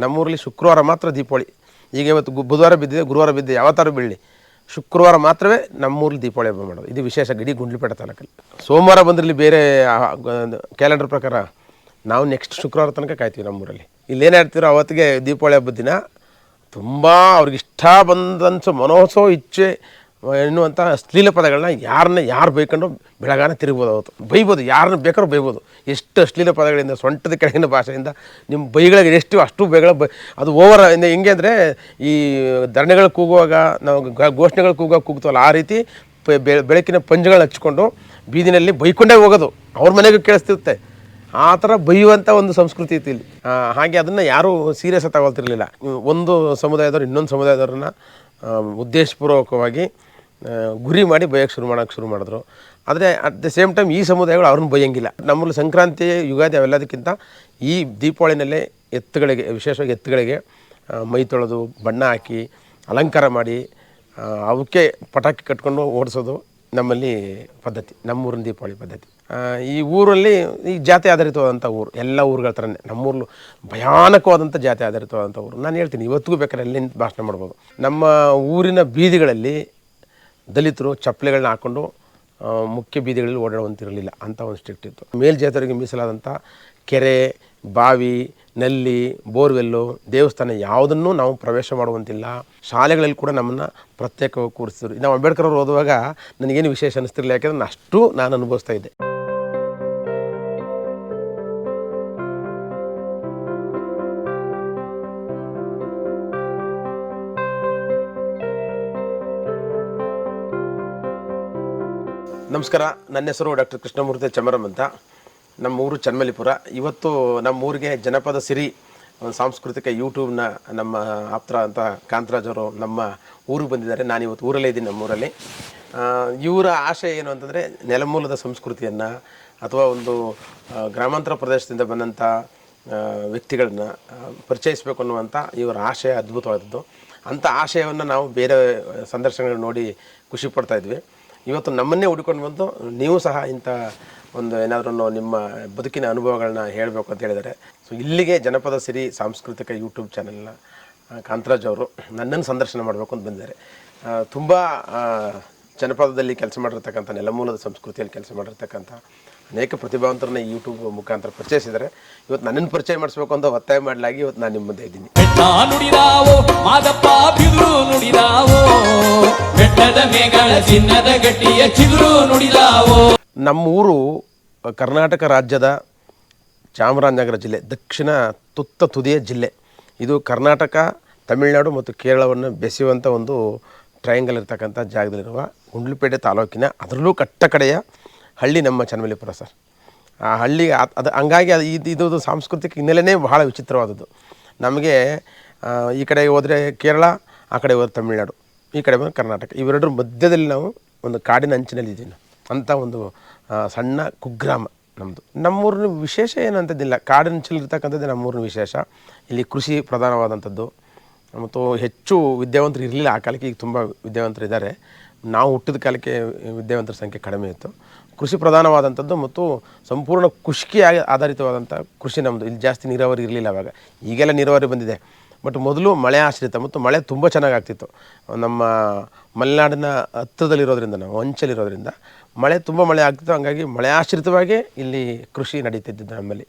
ನಮ್ಮೂರಲ್ಲಿ ಶುಕ್ರವಾರ ಮಾತ್ರ ದೀಪಾವಳಿ. ಈಗ ಇವತ್ತು ಗು- ಬುಧವಾರ ಬಿದ್ದಿದೆ, ಗುರುವಾರ ಬಿದ್ದಿದೆ ಯಾವತ್ತಾರು ಬೀಳಲಿ. ಶುಕ್ರವಾರ ಮಾತ್ರವೇ ನಮ್ಮೂರಲ್ಲಿ ದೀಪಾವಳಿ ಹಬ್ಬ ಮಾಡೋದು. ಇದು ವಿಶೇಷ ಗಡಿ ಗುಂಡ್ಲುಪೇಟೆ ತಾಲೂಕಲ್ಲಿ. ಸೋಮವಾರ ಬಂದಿರಲಿ ಬೇರೆ ಕ್ಯಾಲೆಂಡರ್ ಪ್ರಕಾರ ನಾವು ನೆಕ್ಸ್ಟ್ ಶುಕ್ರವಾರ ತನಕ ಕಾಯ್ತೀವಿ ನಮ್ಮೂರಲ್ಲಿ. ಇಲ್ಲೇನು ಹೇಳ್ತೀರೋ ಅವತ್ತಿಗೆ ದೀಪಾವಳಿ ಹಬ್ಬದ ದಿನ, ತುಂಬ ಅವ್ರಿಗೆ ಇಷ್ಟ ಬಂದಂಥ ಮನೋಸೋ ಇಚ್ಛೆ ಎನ್ನುವಂಥ ಅಶ್ಲೀಲ ಪದಗಳನ್ನ ಯಾರನ್ನ ಯಾರು ಬೈಕೊಂಡು ಬೆಳಗಾನ ತಿರುಗ್ಬೋದು ಅವತ್ತು ಬೈಬೋದು, ಯಾರನ್ನ ಬೇಕಾದ್ರೂ ಬೈಬೋದು. ಎಷ್ಟು ಅಶ್ಲೀಲ ಪದಗಳಿಂದ, ಸೊಂಟದ ಕೆಳಗಿನ ಭಾಷೆಯಿಂದ, ನಿಮ್ಮ ಬೈಗಳಿಗೆ ಎಷ್ಟು, ಅಷ್ಟು ಬೈಗಳ ಬೈ, ಅದು ಓವರ್ ಇಂದ ಹೆಂಗೆ ಅಂದರೆ ಈ ಧರಣಿಗಳು ಕೂಗುವಾಗ, ನಾವು ಘೋಷಣೆಗಳು ಕೂಗುವಾಗ ಕೂಗ್ತವಲ್ಲ, ಆ ರೀತಿ ಬೆಳಕಿನ ಪಂಜುಗಳು ಹಚ್ಕೊಂಡು ಬೀದಿನಲ್ಲಿ ಬೈಕೊಂಡೇ ಹೋಗೋದು. ಅವ್ರ ಮನೆಗೂ ಕೇಳಿಸ್ತಿರುತ್ತೆ. ಆ ಥರ ಬೈಯುವಂಥ ಒಂದು ಸಂಸ್ಕೃತಿ ಇತ್ತು ಇಲ್ಲಿ. ಹಾಗೆ ಅದನ್ನು ಯಾರೂ ಸೀರಿಯಸ್ ತಗೊಳ್ತಿರ್ಲಿಲ್ಲ. ಒಂದು ಸಮುದಾಯದವ್ರು ಇನ್ನೊಂದು ಸಮುದಾಯದವ್ರನ್ನ ಉದ್ದೇಶಪೂರ್ವಕವಾಗಿ ಗುರಿ ಮಾಡಿ ಬಯೋಕ್ಕೆ ಶುರು ಮಾಡೋಕ್ಕೆ ಶುರು ಮಾಡಿದ್ರು. ಆದರೆ ಅಟ್ ದ ಸೇಮ್ ಟೈಮ್ ಈ ಸಮುದಾಯಗಳು ಅವ್ರನ್ನ ಬಯ್ಯಂಗಿಲ್ಲ. ನಮ್ಮಲ್ಲಿ ಸಂಕ್ರಾಂತಿ, ಯುಗಾದಿ ಅವೆಲ್ಲದಕ್ಕಿಂತ ಈ ದೀಪಾವಳಿನಲ್ಲೇ ಎತ್ತುಗಳಿಗೆ, ವಿಶೇಷವಾಗಿ ಎತ್ತುಗಳಿಗೆ ಮೈ ತೊಳೆದು, ಬಣ್ಣ ಹಾಕಿ, ಅಲಂಕಾರ ಮಾಡಿ ಅವಕ್ಕೆ ಪಟಾಕಿ ಕಟ್ಕೊಂಡು ಓಡಿಸೋದು ನಮ್ಮಲ್ಲಿ ಪದ್ಧತಿ, ನಮ್ಮೂರಿನ ದೀಪಾವಳಿ ಪದ್ಧತಿ. ಈ ಊರಲ್ಲಿ ಈ ಜಾತಿ ಆಧಾರಿತವಾದಂಥ ಊರು, ಎಲ್ಲ ಊರುಗಳ ಥರನೇ, ನಮ್ಮೂರ್ಲು ಭಯಾನಕವಾದಂಥ ಜಾತಿ ಆಧಾರಿತವಾದಂಥ ಊರು. ನಾನು ಹೇಳ್ತೀನಿ, ಇವತ್ತಿಗೂ ಬೇಕಾದ್ರೆ ಅಲ್ಲಿ ಭಾಷಣ ಮಾಡ್ಬೋದು. ನಮ್ಮ ಊರಿನ ಬೀದಿಗಳಲ್ಲಿ ದಲಿತರು ಚಪ್ಪಲಿಗಳನ್ನ ಹಾಕ್ಕೊಂಡು ಮುಖ್ಯ ಬೀದಿಗಳಲ್ಲಿ ಓಡಾಡುವಂತಿರಲಿಲ್ಲ. ಅಂತ ಒಂದು ಸ್ಟ್ರಿಕ್ಟ್ ಇತ್ತು. ಮೇಲ್ಜಾತರಿಗೆ ಮೀಸಲಾದಂಥ ಕೆರೆ, ಬಾವಿ, ನಲ್ಲಿ, ಬೋರ್ವೆಲ್ಲು, ದೇವಸ್ಥಾನ ಯಾವುದನ್ನೂ ನಾವು ಪ್ರವೇಶ ಮಾಡುವಂತಿಲ್ಲ. ಶಾಲೆಗಳಲ್ಲಿ ಕೂಡ ನಮ್ಮನ್ನು ಪ್ರತ್ಯೇಕವಾಗಿ ಕೂರಿಸಿದ್ರು. ನಾವು ಅಂಬೇಡ್ಕರ್ ಅವರು ಓದುವಾಗ ನನಗೇನು ವಿಶೇಷ ಅನಿಸ್ತಿರಲಿಲ್ಲ ಯಾಕೆಂದ್ರೆ ನಾನು ಅಷ್ಟು ನಾನು ಅನುಭವಿಸ್ತಾ ಇದ್ದೆ. ನಮಸ್ಕಾರ. ನನ್ನ ಹೆಸರು ಡಾಕ್ಟರ್ ಕೃಷ್ಣಮೂರ್ತಿ ಚಮರಂ ಅಂತ. ನಮ್ಮ ಊರು ಚನ್ಮಲಿಪುರ ಇವತ್ತು ನಮ್ಮ ಊರಿಗೆ ಜನಪದ ಸಿರಿ, ಒಂದು ಸಾಂಸ್ಕೃತಿಕ ಯೂಟ್ಯೂಬ್ನ ನಮ್ಮ ಆಪ್ತರ ಅಂತ ಕಾಂತರಾಜ್ ಅವರು ನಮ್ಮ ಊರಿಗೆ ಬಂದಿದ್ದಾರೆ. ನಾನು ಇವತ್ತು ಊರಲ್ಲೇ ಇದ್ದೀನಿ ನಮ್ಮೂರಲ್ಲಿ ಊರಲ್ಲಿ. ಇವರ ಆಶಯ ಏನು ಅಂತಂದರೆ, ನೆಲಮೂಲದ ಸಂಸ್ಕೃತಿಯನ್ನು ಅಥವಾ ಒಂದು ಗ್ರಾಮಾಂತರ ಪ್ರದೇಶದಿಂದ ಬಂದಂಥ ವ್ಯಕ್ತಿಗಳನ್ನ ಪರಿಚಯಿಸಬೇಕು ಅನ್ನುವಂಥ ಇವರ ಆಶಯ ಅದ್ಭುತವಾದದ್ದು. ಅಂಥ ಆಶಯವನ್ನು ನಾವು ಬೇರೆ ಸಂದರ್ಶನಗಳು ನೋಡಿ ಖುಷಿ ಪಡ್ತಾ ಇದ್ವಿ. ಇವತ್ತು ನಮ್ಮನ್ನೇ ಹುಡುಕೊಂಡು ಬಂದು ನೀವು ಸಹ ಇಂಥ ಒಂದು ಏನಾದರೂ ನಿಮ್ಮ ಬದುಕಿನ ಅನುಭವಗಳನ್ನ ಹೇಳಬೇಕು ಅಂತ ಹೇಳಿದರೆ ಸೊ ಇಲ್ಲಿಗೆ ಜನಪದ ಸಿರಿ ಸಾಂಸ್ಕೃತಿಕ ಯೂಟ್ಯೂಬ್ ಚಾನೆಲ್ನ ಕಾಂತರಾಜ್ ಅವರು ನನ್ನನ್ನು ಸಂದರ್ಶನ ಮಾಡಬೇಕು ಅಂತ ಬಂದಿದ್ದಾರೆ. ತುಂಬ ಜನಪದದಲ್ಲಿ ಕೆಲಸ ಮಾಡಿರ್ತಕ್ಕಂಥ ನೆಲಮೂಲದ ಸಂಸ್ಕೃತಿಯಲ್ಲಿ ಕೆಲಸ ಮಾಡಿರ್ತಕ್ಕಂಥ ಅನೇಕ ಪ್ರತಿಭಾವಂತರನ್ನ ಯೂಟ್ಯೂಬ್ ಮುಖಾಂತರ ಪರಿಚಯಿಸಿದ್ದಾರೆ. ಇವತ್ತು ನನ್ನನ್ನು ಪರಿಚಯ ಮಾಡಿಸ್ಬೇಕು ಅಂತ ಒತ್ತಾಯ ಮಾಡಲಾಗಿ ಇವತ್ತು ನಾನು ನಿಮ್ಮ ಮುಂದೆ ಇದ್ದೀನಿ. ನುಡಿದಾವೋ, ಮಾದಪ್ಪ ಬಿದುರು ನುಡಿದಾವೋ, ಬೆಟ್ಟದ ಮೇಗಳ ಚಿನ್ನದ ಗಟ್ಟಿಯ ಚಿಗುರು ನುಡಿದಾವೋ. ನಮ್ಮೂರು ಕರ್ನಾಟಕ ರಾಜ್ಯದ ಚಾಮರಾಜನಗರ ಜಿಲ್ಲೆ, ದಕ್ಷಿಣ ತುತ್ತ ತುದಿಯ ಜಿಲ್ಲೆ. ಇದು ಕರ್ನಾಟಕ, ತಮಿಳುನಾಡು ಮತ್ತು ಕೇರಳವನ್ನು ಬೆಸೆಯುವಂಥ ಒಂದು ಟ್ರಯಾಂಗಲ್ ಇರ್ತಕ್ಕಂಥ ಜಾಗದಲ್ಲಿರುವ ಗುಂಡ್ಲುಪೇಟೆ ತಾಲೂಕಿನ ಅದರಲ್ಲೂ ಕಟ್ಟ ಕಡೆಯ ಹಳ್ಳಿ ನಮ್ಮ ಚನ್ನಮಲ್ಲಿಪುರ ಸರ್. ಆ ಹಳ್ಳಿ ಅದು ಹಂಗಾಗಿ ಅದು, ಇದು ಇದು ಸಾಂಸ್ಕೃತಿಕ ಹಿನ್ನೆಲೆಯೇ ಬಹಳ ವಿಚಿತ್ರವಾದದ್ದು. ನಮಗೆ ಈ ಕಡೆ ಹೋದರೆ ಕೇರಳ, ಆ ಕಡೆ ಹೋದ್ರೆ ತಮಿಳುನಾಡು, ಈ ಕಡೆ ಬಂದರೆ ಕರ್ನಾಟಕ. ಇವೆರಡರ ಮಧ್ಯದಲ್ಲಿ ನಾವು ಒಂದು ಕಾಡಿನ ಅಂಚಿನಲ್ಲಿ ಇದ್ದೀವಿ. ಅಂಥ ಒಂದು ಸಣ್ಣ ಕುಗ್ರಾಮ ನಮ್ಮದು ನಮ್ಮೂರಿನ ವಿಶೇಷ ಏನಂಥದ್ದಿಲ್ಲ. ಕಾಡಿನ ಇರ್ತಕ್ಕಂಥದ್ದೇ ನಮ್ಮೂರಿನ ವಿಶೇಷ. ಇಲ್ಲಿ ಕೃಷಿ ಪ್ರಧಾನವಾದಂಥದ್ದು. ಮತ್ತು ಹೆಚ್ಚು ವಿದ್ಯಾವಂತರು ಇರಲಿಲ್ಲ. ಆ ಕಾಲಕ್ಕೆ ಈಗ ತುಂಬ ವಿದ್ಯಾವಂತರು ಇದ್ದಾರೆ ನಾವು ಹುಟ್ಟಿದ ಕಾಲಕ್ಕೆ ವಿದ್ಯಾವಂತರ ಸಂಖ್ಯೆ ಕಡಿಮೆ ಇತ್ತು. ಕೃಷಿ ಪ್ರಧಾನವಾದಂಥದ್ದು ಮತ್ತು ಸಂಪೂರ್ಣ ಆಗಿ ಆಧಾರಿತವಾದಂಥ ಕೃಷಿ ನಮ್ಮದು ಇಲ್ಲಿ ಜಾಸ್ತಿ ನೀರಾವರಿ ಇರಲಿಲ್ಲ ಅವಾಗ. ಈಗೆಲ್ಲ ನೀರಾವರಿ ಬಂದಿದೆ. ಬಟ್ ಮೊದಲು ಮಳೆ ಆಶ್ರಿತ ಮತ್ತು ಮಳೆ ತುಂಬ ಚೆನ್ನಾಗಿ ಆಗ್ತಿತ್ತು. ನಮ್ಮ ಮಲೆನಾಡಿನ ಹತ್ತಿರದಲ್ಲಿರೋದ್ರಿಂದ, ನಾವು ಅಂಚಲಿರೋದ್ರಿಂದ ಮಳೆ ತುಂಬ ಮಳೆ ಆಗ್ತಿತ್ತು. ಹಂಗಾಗಿ ಮಳೆ ಆಶ್ರಿತವಾಗಿ ಇಲ್ಲಿ ಕೃಷಿ ನಡೀತಿದ್ದು ನಮ್ಮಲ್ಲಿ.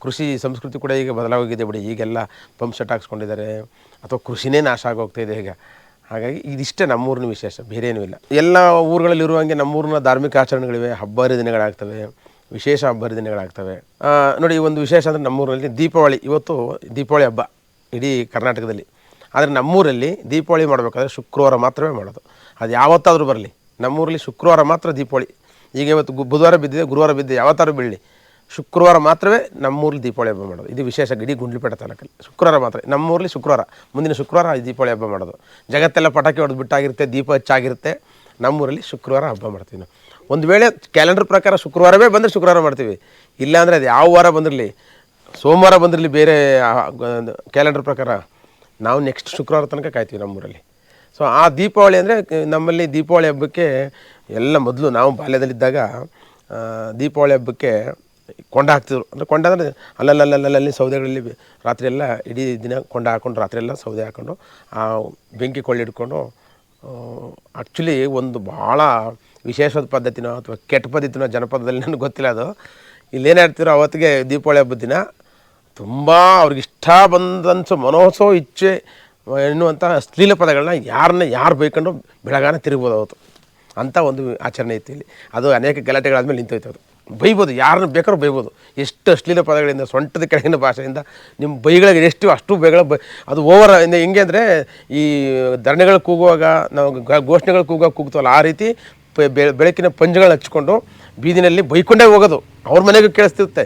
ಕೃಷಿ ಸಂಸ್ಕೃತಿ ಕೂಡ ಈಗ ಬದಲಾಗೋಗಿದೆ ಬಿಡಿ. ಈಗೆಲ್ಲ ಪಂಪ್ ಸೆಟ್ ಹಾಕ್ಸ್ಕೊಂಡಿದ್ದಾರೆ. ಅಥವಾ ಕೃಷಿನೇ ನಾಶ ಆಗೋಗ್ತಾಯಿದೆ ಈಗ. ಹಾಗಾಗಿ ಇದಿಷ್ಟೇ ನಮ್ಮೂರಿನ ವಿಶೇಷ, ಬೇರೇನೂ ಇಲ್ಲ. ಎಲ್ಲ ಊರುಗಳಲ್ಲಿ ಇರುವಂಗೆ ನಮ್ಮೂರಿನ ಧಾರ್ಮಿಕ ಆಚರಣೆಗಳಿವೆ. ಹಬ್ಬ ಹರಿದಿನಗಳಾಗ್ತವೆ ವಿಶೇಷ ಹಬ್ಬ ಹರಿದಿನಗಳಾಗ್ತವೆ ನೋಡಿ ಒಂದು ವಿಶೇಷ ಅಂದರೆ ನಮ್ಮೂರಲ್ಲಿ ದೀಪಾವಳಿ. ಇವತ್ತು ದೀಪಾವಳಿ ಹಬ್ಬ ಇಡೀ ಕರ್ನಾಟಕದಲ್ಲಿ. ಆದರೆ ನಮ್ಮೂರಲ್ಲಿ ದೀಪಾವಳಿ ಮಾಡಬೇಕಾದ್ರೆ ಶುಕ್ರವಾರ ಮಾತ್ರವೇ ಮಾಡೋದು. ಅದು ಯಾವತ್ತಾದರೂ ಬರಲಿ. ನಮ್ಮೂರಲ್ಲಿ ಶುಕ್ರವಾರ ಮಾತ್ರ ದೀಪಾವಳಿ. ಈಗ ಇವತ್ತು ಬುಧವಾರ ಬಿದ್ದಿದೆ, ಗುರುವಾರ ಬಿದ್ದಿದೆ, ಯಾವತ್ತಾದ್ರೂ ಬೀಳಲಿ. ಶುಕ್ರವಾರ ಮಾತ್ರವೇ ನಮ್ಮೂರಲ್ಲಿ ದೀಪಾವಳಿ ಹಬ್ಬ ಮಾಡೋದು. ಇದು ವಿಶೇಷ ಇಡೀ ಗುಂಡ್ಲುಪೇಟೆ ತಾಲೂಕಲ್ಲಿ. ಶುಕ್ರವಾರ ಮಾತ್ರ ನಮ್ಮೂರಲ್ಲಿ ಶುಕ್ರವಾರ. ಮುಂದಿನ ಶುಕ್ರವಾರ ದೀಪಾವಳಿ ಹಬ್ಬ ಮಾಡೋದು. ಜಗತ್ತೆಲ್ಲ ಪಟಾಕಿ ಹೊಡೆದು ಬಿಟ್ಟಾಗಿರುತ್ತೆ, ದೀಪ ಹಚ್ಚಾಗಿರುತ್ತೆ. ನಮ್ಮೂರಲ್ಲಿ ಶುಕ್ರವಾರ ಹಬ್ಬ ಮಾಡ್ತೀವಿ ನಾವು. ಒಂದು ವೇಳೆ ಕ್ಯಾಲೆಂಡರ್ ಪ್ರಕಾರ ಶುಕ್ರವಾರವೇ ಬಂದರೆ ಶುಕ್ರವಾರ ಮಾಡ್ತೀವಿ. ಇಲ್ಲಾಂದರೆ ಅದು ಯಾವ ವಾರ ಬಂದಿರಲಿ, ಸೋಮವಾರ ಬಂದಿರಲಿ ಬೇರೆ ಕ್ಯಾಲೆಂಡರ್ ಪ್ರಕಾರ ನಾವು ನೆಕ್ಸ್ಟ್ ಶುಕ್ರವಾರ ತನಕ ಕಾಯ್ತೀವಿ ನಮ್ಮೂರಲ್ಲಿ. ಸೊ ಆ ದೀಪಾವಳಿ ಅಂದರೆ ನಮ್ಮಲ್ಲಿ ದೀಪಾವಳಿ ಹಬ್ಬಕ್ಕೆ ಎಲ್ಲ ಮೊದಲು ನಾವು ಬಾಲ್ಯದಲ್ಲಿದ್ದಾಗ ದೀಪಾವಳಿ ಹಬ್ಬಕ್ಕೆ ಕೊಂಡ ಹಾಕ್ತಿದ್ರು. ಅಂದರೆ ಕೊಂಡ ಅಂದರೆ ಅಲ್ಲಲ್ಲಲ್ಲಲ್ಲಿ ಸೌದೆಗಳಲ್ಲಿ ರಾತ್ರಿ ಎಲ್ಲ ಇಡೀ ದಿನ ಕೊಂಡ ಹಾಕ್ಕೊಂಡು ರಾತ್ರಿ ಎಲ್ಲ ಸೌದೆ ಹಾಕ್ಕೊಂಡು ಆ, ಬೆಂಕಿ ಕೊಳ್ಳಿ ಹಿಡ್ಕೊಂಡು ಆ್ಯಕ್ಚುಲಿ ಒಂದು ಭಾಳ ವಿಶೇಷವಾದ ಪದ್ಧತಿನೋ ಅಥವಾ ಕೆಟ್ಟ ಪದ್ಧತಿನೋ ಜನಪದದಲ್ಲಿ ನನಗೆ ಗೊತ್ತಿಲ್ಲ ಅದು. ಇಲ್ಲೇನು ಹೇಳ್ತಿರೋ ಅವತ್ತಿಗೆ ದೀಪಾವಳಿ ಹಬ್ಬದ ದಿನ ತುಂಬ ಅವ್ರಿಗೆ ಇಷ್ಟ ಬಂದಂಥ ಮನೋಸೋ ಇಚ್ಛೆ ಎನ್ನುವಂಥ ಅಶ್ಲೀಲ ಪದಗಳನ್ನ ಯಾರನ್ನ ಯಾರು ಬೈಕೊಂಡು ಬೆಳಗಾನ ತಿರುಗ್ಬೋದು ಅವತ್ತು. ಅಂಥ ಒಂದು ಆಚರಣೆ ಇತ್ತು ಇಲ್ಲಿ. ಅದು ಅನೇಕ ಗಲಾಟೆಗಳಾದಮೇಲೆ ನಿಂತೋಯ್ತು ಅದು. ಬೈಬೋದು ಯಾರನ್ನು ಬೇಕಾದ್ರೂ ಬೈಬೋದು. ಎಷ್ಟು ಅಶ್ಲೀಲ ಪದಗಳಿಂದ ಸೊಂಟದ ಕೆಳಗಿನ ಭಾಷೆಯಿಂದ ನಿಮ್ಮ ಬೈಗಳಿಗೆ ಎಷ್ಟು ಅಷ್ಟು ಬೈಗಳ ಬೈ ಅದು ಓವರ್ ಇಂದ ಹೆಂಗೆ ಅಂದರೆ ಈ ಧರಣಿಗಳು ಕೂಗುವಾಗ ನಾವು ಘೋಷಣೆಗಳು ಕೂಗುವಾಗ ಕೂಗ್ತವಲ್ಲ ಆ ರೀತಿ ಬೆಳಕಿನ ಪಂಜುಗಳನ್ನ ಹಚ್ಕೊಂಡು ಬೀದಿನಲ್ಲಿ ಬೈಕೊಂಡೇ ಹೋಗೋದು. ಅವ್ರ ಮನೆಗೂ ಕೇಳಿಸ್ತಿರುತ್ತೆ.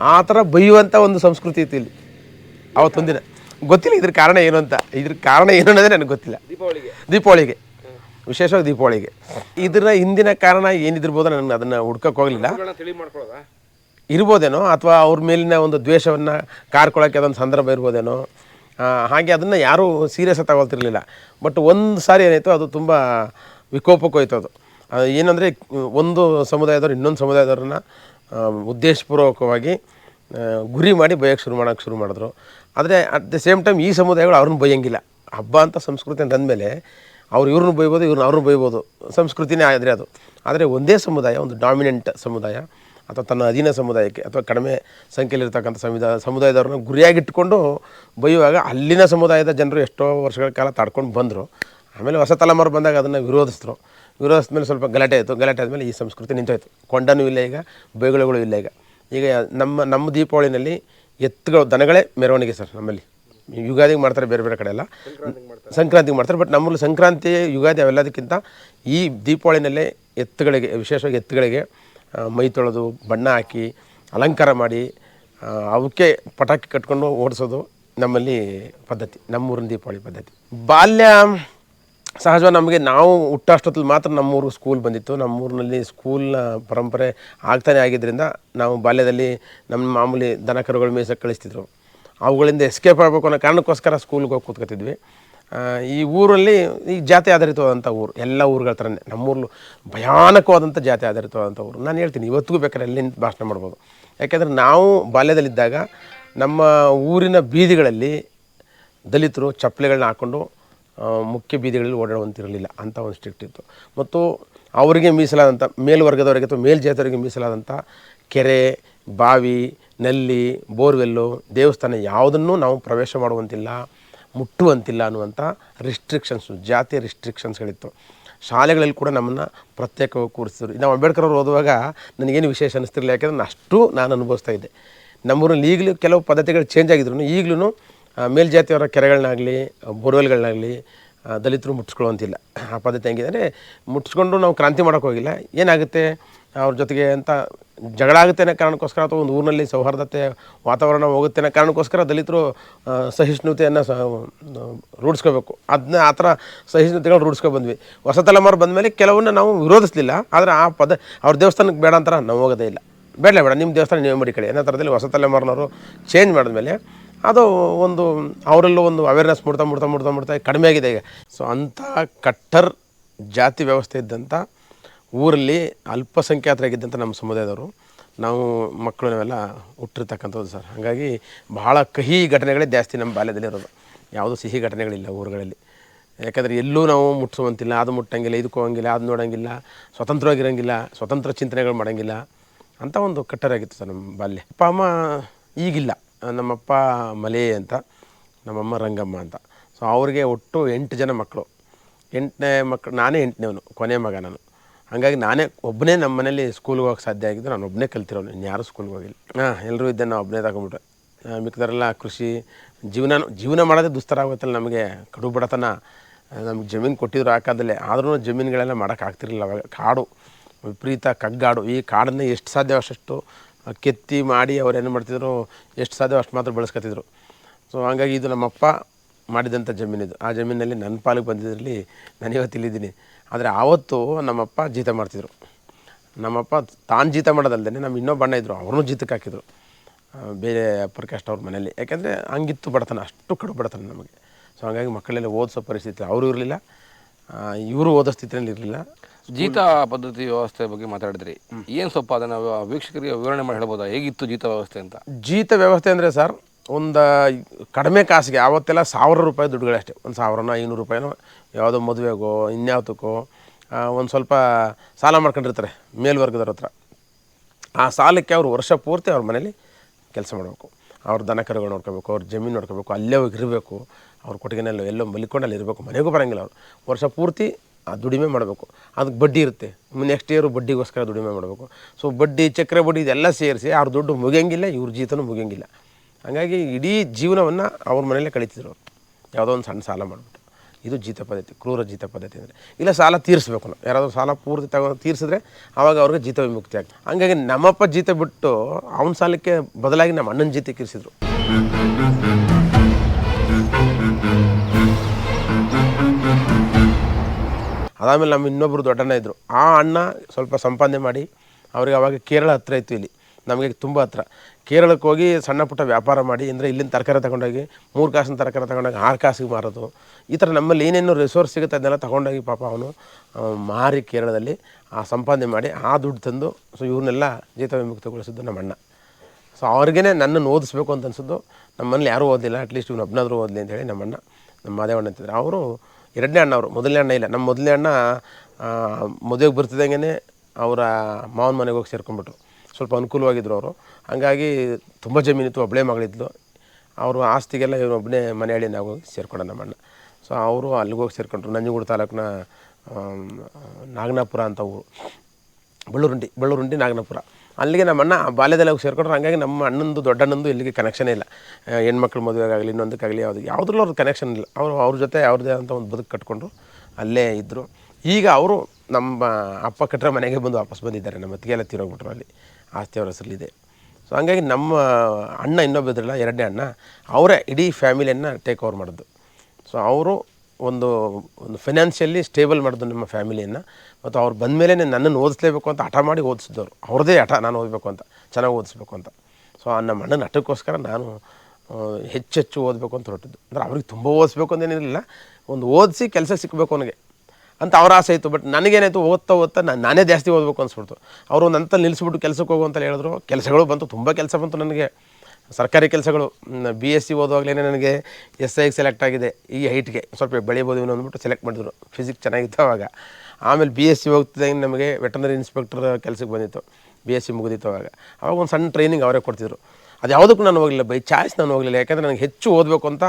ಆ ಥರ ಬೈಯುವಂಥ ಒಂದು ಸಂಸ್ಕೃತಿ ಇತ್ತು ಇಲ್ಲಿ. ಅವತ್ತೊಂದಿನ. ಗೊತ್ತಿಲ್ಲ ಇದ್ರ ಕಾರಣ ಏನು ಅಂತ. ಇದ್ರ ಕಾರಣ ಏನು ಅನ್ನೋದೇ ನನಗೆ ಗೊತ್ತಿಲ್ಲ. ದೀಪಾವಳಿಗೆ. ದೀಪಾವಳಿಗೆ. ವಿಶೇಷವಾಗಿ ದೀಪಾವಳಿಗೆ. ಇದರ ಹಿಂದಿನ ಕಾರಣ ಏನಿದಿರ್ಬೋದು ನಾನು ಅದನ್ನು ಹುಡ್ಕಕ್ಕೆ ಹೋಗಲಿಲ್ಲ. ಇರ್ಬೋದೇನೋ ಅಥವಾ ಅವ್ರ ಮೇಲಿನ ಒಂದು ದ್ವೇಷವನ್ನು ಕಾರ್ಕೊಳ್ಳೋಕ್ಕೆ ಅದೊಂದು ಸಂದರ್ಭ ಇರ್ಬೋದೇನೋ. ಹಾಗೆ ಅದನ್ನು ಯಾರೂ ಸೀರಿಯಸ್ ತಗೊಳ್ತಿರ್ಲಿಲ್ಲ. ಬಟ್ ಒಂದು ಸಾರಿ ಏನಾಯಿತು ಅದು ತುಂಬ ವಿಕೋಪಕ್ಕೆ ಹೋಯ್ತು ಅದು ಏನಂದರೆ ಒಂದು ಸಮುದಾಯದವ್ರು ಇನ್ನೊಂದು ಸಮುದಾಯದವ್ರನ್ನ ಉದ್ದೇಶಪೂರ್ವಕವಾಗಿ ಗುರಿ ಮಾಡಿ ಬಯಕ್ಕೆ ಶುರು ಮಾಡೋಕ್ಕೆ ಶುರು ಮಾಡಿದ್ರು. ಆದರೆ ಅಟ್ ದ ಸೇಮ್ ಟೈಮ್ ಈ ಸಮುದಾಯಗಳು ಅವ್ರನ್ನ ಬೈಯಂಗಿಲ್ಲ ಹಬ್ಬ ಅಂತ ಸಂಸ್ಕೃತಿ ಅಂತ ಅಂದಮೇಲೆ ಅವ್ರು ಇವ್ರನ್ನ ಬೈಬೋದು, ಇವ್ರನ್ನ ಅವ್ರನ್ನ ಬೈಬೋದು. ಸಂಸ್ಕೃತಿನೇ ಆದರೆ ಅದು. ಆದರೆ ಒಂದೇ ಸಮುದಾಯ, ಒಂದು ಡಾಮಿನೆಂಟ್ ಸಮುದಾಯ, ಅಥವಾ ತನ್ನ ಅಧೀನ ಸಮುದಾಯಕ್ಕೆ, ಅಥವಾ ಕಡಿಮೆ ಸಂಖ್ಯೆಯಲ್ಲಿರ್ತಕ್ಕಂಥ ಸಮುದಾಯ ಸಮುದಾಯದವ್ರನ್ನ ಗುರಿಯಾಗಿಟ್ಕೊಂಡು ಬೈಯುವಾಗ ಅಲ್ಲಿನ ಸಮುದಾಯದ ಜನರು ಎಷ್ಟೋ ವರ್ಷಗಳ ಕಾಲ ತಾಡ್ಕೊಂಡು ಬಂದರು. ಆಮೇಲೆ ಹೊಸ ತಲೆಮಾರು ಬಂದಾಗ ಅದನ್ನು ವಿರೋಧಿಸಿದ್ರು. ವಿರೋಧಿಸಿದ ಮೇಲೆ ಸ್ವಲ್ಪ ಗಲಾಟೆ ಆಯಿತು. ಗಲಾಟೆ ಆದಮೇಲೆ ಈ ಸಂಸ್ಕೃತಿ ನಿಂತೋಯ್ತು. ಕೊಂಡನೂ ಇಲ್ಲ ಈಗ, ಬೈಗುಳಗಳು ಇಲ್ಲ ಈಗ. ಈಗ ನಮ್ಮ ನಮ್ಮ ದೀಪಾವಳಿನಲ್ಲಿ ಎತ್ತುಗಳು ದನಗಳೇ ಮೆರವಣಿಗೆ ಸರ್ ನಮ್ಮಲ್ಲಿ. ಯುಗಾದಿಗೆ ಮಾಡ್ತಾರೆ ಬೇರೆ ಬೇರೆ ಕಡೆ ಎಲ್ಲ. ಸಂಕ್ರಾಂತಿಗೆ ಮಾಡ್ತಾರೆ. ಬಟ್ ನಮ್ಮಲ್ಲಿ ಸಂಕ್ರಾಂತಿ ಯುಗಾದಿ ಅವೆಲ್ಲದಕ್ಕಿಂತ ಈ ದೀಪಾವಳಿನಲ್ಲೇ ಎತ್ತುಗಳಿಗೆ ವಿಶೇಷವಾಗಿ ಎತ್ತುಗಳಿಗೆ ಮೈ ತೊಳೆದು ಬಣ್ಣ ಹಾಕಿ ಅಲಂಕಾರ ಮಾಡಿ ಅವಕ್ಕೆ ಪಟಾಕಿ ಕಟ್ಕೊಂಡು ಓಡಿಸೋದು ನಮ್ಮಲ್ಲಿ ಪದ್ಧತಿ ನಮ್ಮೂರಿನ ದೀಪಾವಳಿ ಪದ್ಧತಿ. ಬಾಲ್ಯ ಸಹಜವಾಗಿ ನಮಗೆ ನಾವು ಹುಟ್ಟಷ್ಟೊತ್ತಲ್ಲಿ ಮಾತ್ರ ನಮ್ಮೂರು ಸ್ಕೂಲ್ ಬಂದಿತ್ತು. ನಮ್ಮೂರಿನಲ್ಲಿ ಸ್ಕೂಲ್ನ ಪರಂಪರೆ ಆಗ್ತಾನೆ ಆಗಿದ್ದರಿಂದ ನಾವು ಬಾಲ್ಯದಲ್ಲಿ ನಮ್ಮ ಮಾಮೂಲಿ ದನ ಕರುಗಳು ಮೇಯ್ಸಕ್ಕೆ ಕಳಿಸ್ತಿದ್ರು. ಅವುಗಳಿಂದ ಎಸ್ಕೇಪ್ ಆಗಬೇಕು ಅನ್ನೋ ಕಾರಣಕ್ಕೋಸ್ಕರ ಸ್ಕೂಲ್ಗೆ ಹೋಗಿ ಕೂತ್ಕೊತಿದ್ವಿ ಈ ಊರಲ್ಲಿ ಈ ಜಾತಿ ಆಧಾರಿತವಾದಂಥ ಊರು, ಎಲ್ಲ ಊರುಗಳ ಥರನೇ ನಮ್ಮೂರಲ್ಲೂ ಭಯಾನಕವಾದಂಥ ಜಾತಿ ಆಧಾರಿತವಾದಂಥ ಊರು. ನಾನು ಹೇಳ್ತೀನಿ, ಇವತ್ತಿಗೂ ಬೇಕಾದ್ರೆ ಎಲ್ಲಿ ಭಾಷಣ ಮಾಡ್ಬೋದು. ಯಾಕೆಂದರೆ ನಾವು ಬಾಲ್ಯದಲ್ಲಿದ್ದಾಗ ನಮ್ಮ ಊರಿನ ಬೀದಿಗಳಲ್ಲಿ ದಲಿತರು ಚಪ್ಪಲಿಗಳನ್ನ ಹಾಕ್ಕೊಂಡು ಮುಖ್ಯ ಬೀದಿಗಳಲ್ಲಿ ಓಡಾಡುವಂತಿರಲಿಲ್ಲ. ಅಂತ ಒಂದು ಸ್ಟ್ರಿಕ್ಟ್ ಇತ್ತು. ಮತ್ತು ಅವರಿಗೆ ಮೀಸಲಾದಂಥ ಮೇಲ್ವರ್ಗದವರಿಗೆ ಅಥವಾ ಮೇಲ್ಜಾತಿಯವರಿಗೆ ಮೀಸಲಾದಂಥ ಕೆರೆ ಬಾವಿ, ನಲ್ಲಿ, ಬೋರ್ವೆಲ್ಲು, ದೇವಸ್ಥಾನ ಯಾವುದನ್ನೂ ನಾವು ಪ್ರವೇಶ ಮಾಡುವಂತಿಲ್ಲ, ಮುಟ್ಟುವಂತಿಲ್ಲ ಅನ್ನುವಂಥ ರಿಸ್ಟ್ರಿಕ್ಷನ್ಸು ಜಾತಿ ರಿಸ್ಟ್ರಿಕ್ಷನ್ಸ್ಗಳಿತ್ತು ಶಾಲೆಗಳಲ್ಲಿ ಕೂಡ ನಮ್ಮನ್ನು ಪ್ರತ್ಯೇಕವಾಗಿ ಕೂರಿಸಿದ್ರು. ನಾವು ಅಂಬೇಡ್ಕರ್ ಅವರು ಓದುವಾಗ ನನಗೇನು ವಿಶೇಷ ಅನಿಸ್ತಿರಲಿಲ್ಲ, ಯಾಕೆಂದ್ರೆ ನಾನು ಅಷ್ಟು ನಾನು ಅನುಭವಿಸ್ತಾ ಇದ್ದೆ. ನಮ್ಮೂರಲ್ಲಿ ಈಗಲೂ ಕೆಲವು ಪದ್ಧತಿಗಳು ಚೇಂಜ್ ಆಗಿದ್ರು ಈಗಲೂ ಮೇಲ್ಜಾತಿಯವರ ಕೆರೆಗಳನ್ನಾಗಲಿ, ಬೋರ್ವೆಲ್ಗಳನ್ನಾಗಲಿ ದಲಿತರು ಮುಟ್ಟಿಸ್ಕೊಳ್ಳುವಂತಿಲ್ಲ. ಆ ಪದ್ಧತಿ ಹೆಂಗಿದೆ ಅಂದರೆ ಮುಟ್ಟಿಸ್ಕೊಂಡು ನಾವು ಕ್ರಾಂತಿ ಮಾಡೋಕ್ಕೋಗಿಲ್ಲ ಏನಾಗುತ್ತೆ? ಅವ್ರ ಜೊತೆಗೆ ಅಂತ ಜಗಳ ಆಗುತ್ತೆ ಅನ್ನೋ ಕಾರಣಕ್ಕೋಸ್ಕರ ಅಥವಾ ಒಂದು ಊರಿನಲ್ಲಿ ಸೌಹಾರ್ದತೆ ವಾತಾವರಣ ಹೋಗುತ್ತೆ ಅನ್ನೋ ಕಾರಣಕ್ಕೋಸ್ಕರ ದಲಿತರು ಸಹಿಷ್ಣುತೆಯನ್ನು ಸ ರೂಢಿಸ್ಕೋಬೇಕು. ಅದನ್ನ ಆ ಥರ ಸಹಿಷ್ಣುತೆಗಳು ರೂಢಿಸ್ಕೊ ಬಂದ್ವಿ. ಹೊಸ ತಲೆಮಾರು ಬಂದಮೇಲೆ ಕೆಲವನ್ನ ನಾವು ವಿರೋಧಿಸಲಿಲ್ಲ. ಆದರೆ ಆ ಪದ, ಅವ್ರ ದೇವಸ್ಥಾನಕ್ಕೆ ಬೇಡ ಅಂತಾರೆ ನಾವು ಹೋಗೋದೇ ಇಲ್ಲ. ಬೇಡ ಬೇಡ ನಿಮ್ಮ ದೇವಸ್ಥಾನ ನೀವೇ ಮಾಡಿ ಕಡೆ ಅನ್ನೋ ಥರದಲ್ಲಿ ಹೊಸ ತಲೆಮಾರಿನವರು ಚೇಂಜ್ ಮಾಡಿದ್ಮೇಲೆ ಅದು ಒಂದು, ಅವರೆಲ್ಲೂ ಒಂದು ಅವೇರ್ನೆಸ್ ಮೂಡ್ತಾ ಮೂಡ್ತಾ ಮೂಡ್ತಾ ಮೂಡ್ತಾ ಕಡಿಮೆ ಆಗಿದೆ ಈಗ. ಸೊ ಅಂಥ ಕಟ್ಟರ್ ಜಾತಿ ವ್ಯವಸ್ಥೆ ಇದ್ದಂಥ ಊರಲ್ಲಿ ಅಲ್ಪಸಂಖ್ಯಾತರಾಗಿದ್ದಂಥ ನಮ್ಮ ಸಮುದಾಯದವರು, ನಾವು ಮಕ್ಕಳು ನಾವೆಲ್ಲ ಹುಟ್ಟಿರ್ತಕ್ಕಂಥದ್ದು ಸರ್. ಹಾಗಾಗಿ ಬಹಳ ಕಹಿ ಘಟನೆಗಳೇ ಜಾಸ್ತಿ ನಮ್ಮ ಬಾಲ್ಯದಲ್ಲಿ ಇರೋದು. ಯಾವುದೂ ಸಿಹಿ ಘಟನೆಗಳಿಲ್ಲ ಊರುಗಳಲ್ಲಿ. ಯಾಕಂದರೆ ಎಲ್ಲೂ ನಾವು ಮುಟ್ಟಿಸುವಂತಿಲ್ಲ ಅದು ಮುಟ್ಟಂಗಿಲ್ಲ ಇದಕ್ಕೂ ಹೋಗಂಗಿಲ್ಲ, ಅದು ನೋಡೋಂಗಿಲ್ಲ, ಸ್ವತಂತ್ರವಾಗಿರೋಂಗಿಲ್ಲ, ಸ್ವತಂತ್ರ ಚಿಂತನೆಗಳು ಮಾಡೋಂಗಿಲ್ಲ. ಅಂತ ಒಂದು ಕಟ್ಟರಾಗಿತ್ತು ಸರ್ ನಮ್ಮ ಬಾಲ್ಯ. ಅಪ್ಪ, ಅಮ್ಮ ಈಗಿಲ್ಲ. ನಮ್ಮಪ್ಪ ಮಲೆ ಅಂತ, ನಮ್ಮಮ್ಮ ರಂಗಮ್ಮ ಅಂತ. ಸೊ ಅವ್ರಿಗೆ ಒಟ್ಟು ಎಂಟು ಜನ ಮಕ್ಕಳು. ಎಂಟನೇ ಮಕ್ಕಳು ನಾನೇ ಎಂಟನೇವನು, ಕೊನೆ ಮಗ ನಾನು. ಹಾಗಾಗಿ ನಾನೇ ಒಬ್ಬನೇ ನಮ್ಮ ಮನೇಲಿ ಸ್ಕೂಲ್ಗೆ ಹೋಗಕ್ಕೆ ಸಾಧ್ಯ ಆಗಿದ್ದು ನಾನು ಒಬ್ಬನೇ ಕಲ್ತಿರೋನು. ಇನ್ಯಾರೂ ಸ್ಕೂಲ್ಗೆ ಹೋಗಿಲ್ಲ. ಹಾಂ ಎಲ್ಲರೂ ಇದ್ದೆ ನಾವು ಒಬ್ಬನೇ ತಗೊಂಬಿಟ್ರೆ ಮಿಕ್ಕದರೆಲ್ಲ ಕೃಷಿ ಜೀವನ ಜೀವನ ಮಾಡೋದೇ ದುಸ್ತರ ಆಗುತ್ತಲ್ಲ ನಮಗೆ. ಕಡು ಬಡತನ ನಮ್ಗೆ ಜಮೀನು ಕೊಟ್ಟಿದ್ರು ಹಾಕೋದಲ್ಲೇ ಆದ್ರೂ ಜಮೀನುಗಳೆಲ್ಲ ಮಾಡೋಕೆ ಆಗ್ತಿರಲಿಲ್ಲ ಅವಾಗ. ಕಾಡು, ವಿಪರೀತ ಕಗ್ಗಾಡು. ಈ ಕಾಡನ್ನು ಎಷ್ಟು ಸಾಧ್ಯ ಅಷ್ಟು ಕೆತ್ತಿ ಮಾಡಿ ಅವ್ರು ಏನು ಮಾಡ್ತಿದ್ರು? ಎಷ್ಟು ಸಾಧ್ಯ ಅಷ್ಟು ಮಾತ್ರ ಬೆಳೆಸ್ಕೊತಿದ್ರು. ಸೊ ಹಾಗಾಗಿ ಇದು ನಮ್ಮಪ್ಪ ಮಾಡಿದಂಥ ಜಮೀನಿದು. ಆ ಜಮೀನಲ್ಲಿ ನನ್ನ ಪಾಲಿಗೆ ಬಂದಿದ್ರಲ್ಲಿ ನಾನು ಇವತ್ತು ಇಲ್ಲಿದ್ದೀನಿ. ಆದರೆ ಆವತ್ತು ನಮ್ಮಪ್ಪ ಜೀತ ಮಾಡ್ತಿದ್ರು. ನಮ್ಮಪ್ಪ ತಾನು ಜೀತ ಮಾಡೋದಲ್ದೇ ನಮ್ಮ ಇನ್ನೊಬ್ಬ ಅಣ್ಣ ಇದ್ದರು ಅವ್ರನ್ನೂ ಜೀತಕ್ಕೆ ಹಾಕಿದ್ರು. ಬೇರೆ ಅಪ್ಪರ್ ಕ್ಯಾಸ್ಟ್ ಅವ್ರ ಮನೇಲಿ ಯಾಕೆಂದರೆ ಹಂಗಿತ್ತು ಬಡತನ ಅಷ್ಟು ಕಡು ಬಡತನ ನಮಗೆ. ಸೊ ಹಾಗಾಗಿ ಮಕ್ಕಳೆಲ್ಲ ಓದಿಸೋ ಪರಿಸ್ಥಿತಿ ಅವರು ಇರಲಿಲ್ಲ. ಇವರು ಓದೋ ಸ್ಥಿತಿಯಲ್ಲಿ ಇರಲಿಲ್ಲ. ಜೀತ ಪದ್ಧತಿ ವ್ಯವಸ್ಥೆ ಬಗ್ಗೆ ಮಾತಾಡಿದ್ರಿ. ಏನು ಸ್ವಲ್ಪ ಅದನ್ನು ವೀಕ್ಷಕರಿಗೆ ವಿವರಣೆ ಮಾಡಿ ಹೇಳ್ಬೋದಾ? ಹೇಗಿತ್ತು ಜೀತ ವ್ಯವಸ್ಥೆ ಅಂತ? ಜೀತ ವ್ಯವಸ್ಥೆ ಅಂದರೆ ಸರ್ ಒಂದು ಕಡಿಮೆ ಕಾಸಿಗೆ ಆವತ್ತೆಲ್ಲ ಸಾವಿರ ರೂಪಾಯಿ ದುಡ್ಡುಗಳಷ್ಟೇ ಒಂದು ಸಾವಿರನೋ ಐನೂರು ರೂಪಾಯಿನೋ ಯಾವುದೋ ಮದುವೆಗೋ, ಇನ್ಯಾವುದಕ್ಕೋ ಒಂದು ಸ್ವಲ್ಪ ಸಾಲ ಮಾಡ್ಕೊಂಡಿರ್ತಾರೆ, ಮೇಲ್ವರ್ಗದವ್ರ ಹತ್ರ. ಆ ಸಾಲಕ್ಕೆ ಅವರು ವರ್ಷ ಪೂರ್ತಿ ಅವ್ರ ಮನೇಲಿ ಕೆಲಸ ಮಾಡಬೇಕು. ಅವ್ರ ದನ ಕರುಗಳು ನೋಡ್ಕೋಬೇಕು, ಅವ್ರ ಜಮೀನು ನೋಡ್ಕೋಬೇಕು, ಅಲ್ಲೇ ಹೋಗಿ ಇರಬೇಕು. ಅವ್ರ ಕೊಟ್ಟಿಗೆನೆಲ್ಲ ಎಲ್ಲೋ ಮಲಿಕೊಂಡಲ್ಲಿ ಇರಬೇಕು, ಮನೆಗೂ ಬರೋಂಗಿಲ್ಲ ಅವರು. ವರ್ಷ ಪೂರ್ತಿ ಆ ದುಡಿಮೆ ಮಾಡಬೇಕು. ಅದಕ್ಕೆ ಬಡ್ಡಿ ಇರುತ್ತೆ. ನೆಕ್ಸ್ಟ್ ಇಯರು ಬಡ್ಡಿಗೋಸ್ಕರ ದುಡಿಮೆ ಮಾಡಬೇಕು. ಸೊ ಬಡ್ಡಿ, ಚಕ್ರ, ಬಡ್ಡಿ ಇದೆಲ್ಲ ಸೇರಿಸಿ ಅವ್ರ ದುಡ್ಡು ಮುಗಿಯಂಗಿಲ್ಲ, ಇವ್ರ ಜೀತನೂ ಮುಗಿಯಂಗಿಲ್ಲ. ಹಾಗಾಗಿ ಇಡೀ ಜೀವನವನ್ನು ಅವ್ರ ಮನೇಲೇ ಕಳೀತಿದ್ರು ಯಾವುದೋ ಒಂದು ಸಣ್ಣ ಸಾಲ ಮಾಡಿಬಿಟ್ಟು. ಇದು ಜೀತ ಪದ್ಧತಿ, ಕ್ರೂರ ಜೀತ ಪದ್ಧತಿ ಅಂದರೆ. ಇಲ್ಲ ಸಾಲ ತೀರಿಸ್ಬೇಕು ನಾವು. ಯಾರಾದರೂ ಸಾಲ ಪೂರ್ತಿ ತಗೊಂಡು ತೀರಿಸಿದ್ರೆ ಆವಾಗ ಅವ್ರಿಗೆ ಜೀತ ವಿಮುಕ್ತಿ ಆಗ್ತದೆ. ಹಂಗಾಗಿ ನಮ್ಮಪ್ಪ ಜೀತ ಬಿಟ್ಟು ಅವನ ಸಾಲಕ್ಕೆ ಬದಲಾಗಿ ನಮ್ಮ ಅಣ್ಣನ ಜೀತ ಕಿರಿಸಿದ್ರು ಅದಾದಮೇಲೆ ನಮ್ಮ ಇನ್ನೊಬ್ಬರು ದೊಡ್ಡಣ್ಣ ಇದ್ದರು ಆ ಅಣ್ಣ ಸ್ವಲ್ಪ ಸಂಪಾದನೆ ಮಾಡಿ ಅವ್ರಿಗೆ ಅವಾಗ ಕೇರಳ ಹತ್ರ ಇತ್ತು ಇಲ್ಲಿ. ನಮಗೆ ತುಂಬ ಹತ್ರ. ಕೇರಳಕ್ಕೆ ಹೋಗಿ ಸಣ್ಣ ಪುಟ್ಟ ವ್ಯಾಪಾರ ಮಾಡಿ, ಅಂದರೆ ಇಲ್ಲಿಂದ ತರಕಾರಿ ತಗೊಂಡೋಗಿ, ಮೂರು ಕಾಸಿನ ತರಕಾರಿ ತಗೊಂಡೋಗಿ, ಆರು ಕಾಸಿಗೆ ಮಾರೋದು. ಈ ಥರ ನಮ್ಮಲ್ಲಿ ಏನೇನು ರಿಸೋರ್ಸ್ ಸಿಗುತ್ತೆ ಅದನ್ನೆಲ್ಲ ತಗೊಂಡೋಗಿ ಪಾಪ ಅವನು ಮಾರಿ ಕೇರಳದಲ್ಲಿ, ಆ, ಸಂಪಾದನೆ ಮಾಡಿ, ಆ ದುಡ್ಡು ತಂದು ಸೊ ಇವ್ರನ್ನೆಲ್ಲ ಜೀತ ವಿಮುಕ್ತಗೊಳಿಸಿದ್ದು ನಮ್ಮ ಅಣ್ಣ ಸೊ ಅವ್ರಿಗೇ ನನ್ನನ್ನು ಓದಿಸ್ಬೇಕು ಅಂತ ಅನ್ಸಿದ್ದು ನಮ್ಮ ಮನೇಲಿ ಯಾರೂ ಓದಿಲ್ಲ ಅಟ್ಲೀಸ್ಟ್ ಇವನು ಒಬ್ಬನಾದರೂ ಓದಲಿ ಅಂತೇಳಿ ನಮ್ಮ ಅಣ್ಣ ನಮ್ಮ ಮಾದೇವಣ್ಣ ಅಂತಿದ್ರು ಅವರು ಎರಡನೇ ಅಣ್ಣ ಅವರು, ಮೊದಲನೇ ಅಣ್ಣ ಇಲ್ಲ, ನಮ್ಮ ಮೊದಲನೇ ಅಣ್ಣ ಮದುವೆಗೆ ಬರ್ತಿದ್ದಂಗೆ ಅವರ ಮಾವನ ಮನೆಗೆ ಹೋಗಿ ಸೇರ್ಕೊಂಡ್ಬಿಟ್ರು. ಸ್ವಲ್ಪ ಅನುಕೂಲವಾಗಿದ್ದರು ಅವರು. ಹಾಗಾಗಿ ತುಂಬ ಜಮೀನಿತ್ತು ಒಬ್ಬಳೇ ಮಗಳಿದ್ಲು. ಅವರು ಆಸ್ತಿಗೆಲ್ಲ ಇವರು ಒಬ್ಬನೇ ಮನೆ ನಾವು ಸೇರ್ಕೊಂಡ ನಮ್ಮ ಅಣ್ಣ ಸೊ ಅವರು ಅಲ್ಲಿಗೆ ಹೋಗಿ ಸೇರ್ಕೊಂಡ್ರು. ನಂಜನಗೂಡು ತಾಲೂಕಿನ ನಾಗನಾಪುರ ಅಂತ ಊರು. ಬಳ್ಳೂರುಂಡಿ ಬಳ್ಳೂರುಂಡಿ ನಾಗನಪುರ. ಅಲ್ಲಿಗೆ ನಮ್ಮ ಅಣ್ಣ ಬಾಲ್ಯದಲ್ಲಿ ಹೋಗಿ ಸೇರ್ಕೊಂಡ್ರು. ಹಂಗಾಗಿ ನಮ್ಮ ಅಣ್ಣಂದು, ದೊಡ್ಡಣ್ಣಂದು ಇಲ್ಲಿಗೆ ಕನೆಕ್ಷನೇ ಇಲ್ಲ. ಹೆಣ್ಮಕ್ಳು ಮದುವೆಗಾಗಲಿ, ಇನ್ನೊಂದಕ್ಕಾಗಲಿ ಯಾವುದು, ಯಾವುದ್ರಲ್ಲೂ ಅವ್ರ ಕನೆಕ್ಷನ್ ಇಲ್ಲ. ಅವರು, ಅವ್ರ ಜೊತೆ ಅವ್ರದ್ದೇ ಅಂತ ಒಂದು ಬದುಕು ಕಟ್ಕೊಂಡು ಅಲ್ಲೇ ಇದ್ದರು ಈಗ ಅವರು ನಮ್ಮ ಅಪ್ಪ ಕಟ್ಟರೆ ಮನೆಗೆ ಬಂದು ವಾಪಸ್ ಬಂದಿದ್ದಾರೆ. ನಮ್ಮ ಅತ್ತಿಗೆಲ್ಲ ತೀರೋಗ್ಬಿಟ್ರು ಅಲ್ಲಿ. ಆಸ್ತಿ ಅವ್ರ ಹೆಸರಲ್ಲಿದೆ. ಸೊ ಹಂಗಾಗಿ ನಮ್ಮ ಅಣ್ಣ ಇನ್ನೊಬ್ಬಿದ್ರಲ್ಲ ಎರಡನೇ ಅಣ್ಣ, ಅವರೇ ಇಡೀ ಫ್ಯಾಮಿಲಿಯನ್ನು ಟೇಕ್ ಓವರ್ ಮಾಡಿದ್ದು. ಸೊ ಅವರು ಒಂದು ಒಂದು ಫೈನಾನ್ಷಿಯಲಿ ಸ್ಟೇಬಲ್ ಮಾಡಿದ್ರು ನಮ್ಮ ಫ್ಯಾಮಿಲಿಯನ್ನು. ಮತ್ತು ಅವ್ರು ಬಂದ ಮೇಲೆ ನನ್ನನ್ನು ಓದಿಸ್ಲೇಬೇಕು ಅಂತ ಹಠ ಮಾಡಿ ಓದಿಸಿದ್ದವ್ರು. ಅವ್ರದ್ದೇ ಹಠ, ನಾನು ಓದಬೇಕು ಅಂತ, ಚೆನ್ನಾಗಿ ಓದಿಸ್ಬೇಕು ಅಂತ. ಸೊ ನಮ್ಮ ಅಣ್ಣನ ಹಠಕ್ಕೋಸ್ಕರ ನಾನು ಹೆಚ್ಚೆಚ್ಚು ಓದಬೇಕು ಅಂತ ಹೊರಟಿದ್ದು. ಅಂದರೆ ಅವ್ರಿಗೆ ತುಂಬ ಓದಿಸ್ಬೇಕು ಅಂತೇನಿರಲಿಲ್ಲ ಒಂದು ಓದಿಸಿ ಕೆಲಸ ಸಿಕ್ಕಬೇಕು ಅವನಿಗೆ. ಅಂತ ಅವ್ರ ಆಸೆ ಇತ್ತು. ಬಟ್ ನನಗೇನಾಯಿತು, ಓದ್ತಾ ಓದ್ತಾ ನಾನು ನಾನೇ ಜಾಸ್ತಿ ಓದಬೇಕು ಅನಿಸ್ಬಿಡ್ತು. ಅವರು ಒಂದು ಅಂತ ನಿಲ್ಲಿಸ್ಬಿಟ್ಟು ಕೆಲಸಕ್ಕೆ ಹೋಗು ಅಂತ ಹೇಳಿದ್ರು. ಕೆಲಸಗಳು ಬಂತು, ತುಂಬ ಕೆಲಸ ಬಂತು ನನಗೆ. ಸರ್ಕಾರಿ ಕೆಲಸಗಳು ಬಿ ಎಸ್ ಸಿ ಓದುವಾಗಲೇ ನನಗೆ ಎಸ್ ಐಗೆ ಸೆಲೆಕ್ಟ್ ಆಗಿದೆ. ಈ ಹೈಟ್ಗೆ ಸ್ವಲ್ಪ ಬೆಳಿಬೋದು ಏನೋ ಅಂದ್ಬಿಟ್ಟು ಸೆಲೆಕ್ಟ್ ಮಾಡಿದ್ರು. ಫಿಸಿಕ್ಸ್ ಚೆನ್ನಾಗಿತ್ತು ಅವಾಗ. ಆಮೇಲೆ ಬಿ ಎಸ್ ಸಿ ಹೋಗ್ತಿದ್ದಂಗೆ ನಮಗೆ ವೆಟನರಿ ಇನ್ಸ್ಪೆಕ್ಟರ್ ಕೆಲಸಕ್ಕೆ ಬಂದಿತ್ತು. ಬಿ ಎಸ್ ಸಿ ಮುಗಿದಿತ್ತು ಅವಾಗ. ಅವಾಗ ಒಂದು ಸಣ್ಣ ಟ್ರೈನಿಂಗ್ ಅವರೇ ಕೊಡ್ತಿದ್ರು. ಅದು ಯಾವುದಕ್ಕೂ ನಾನು ಹೋಗಲಿಲ್ಲ. ಬೈ ಚಾಯ್ಸ್ ನಾನು ಹೋಗಲಿಲ್ಲ. ಯಾಕೆಂದರೆ ನನಗೆ ಹೆಚ್ಚು ಓದಬೇಕು ಅಂತ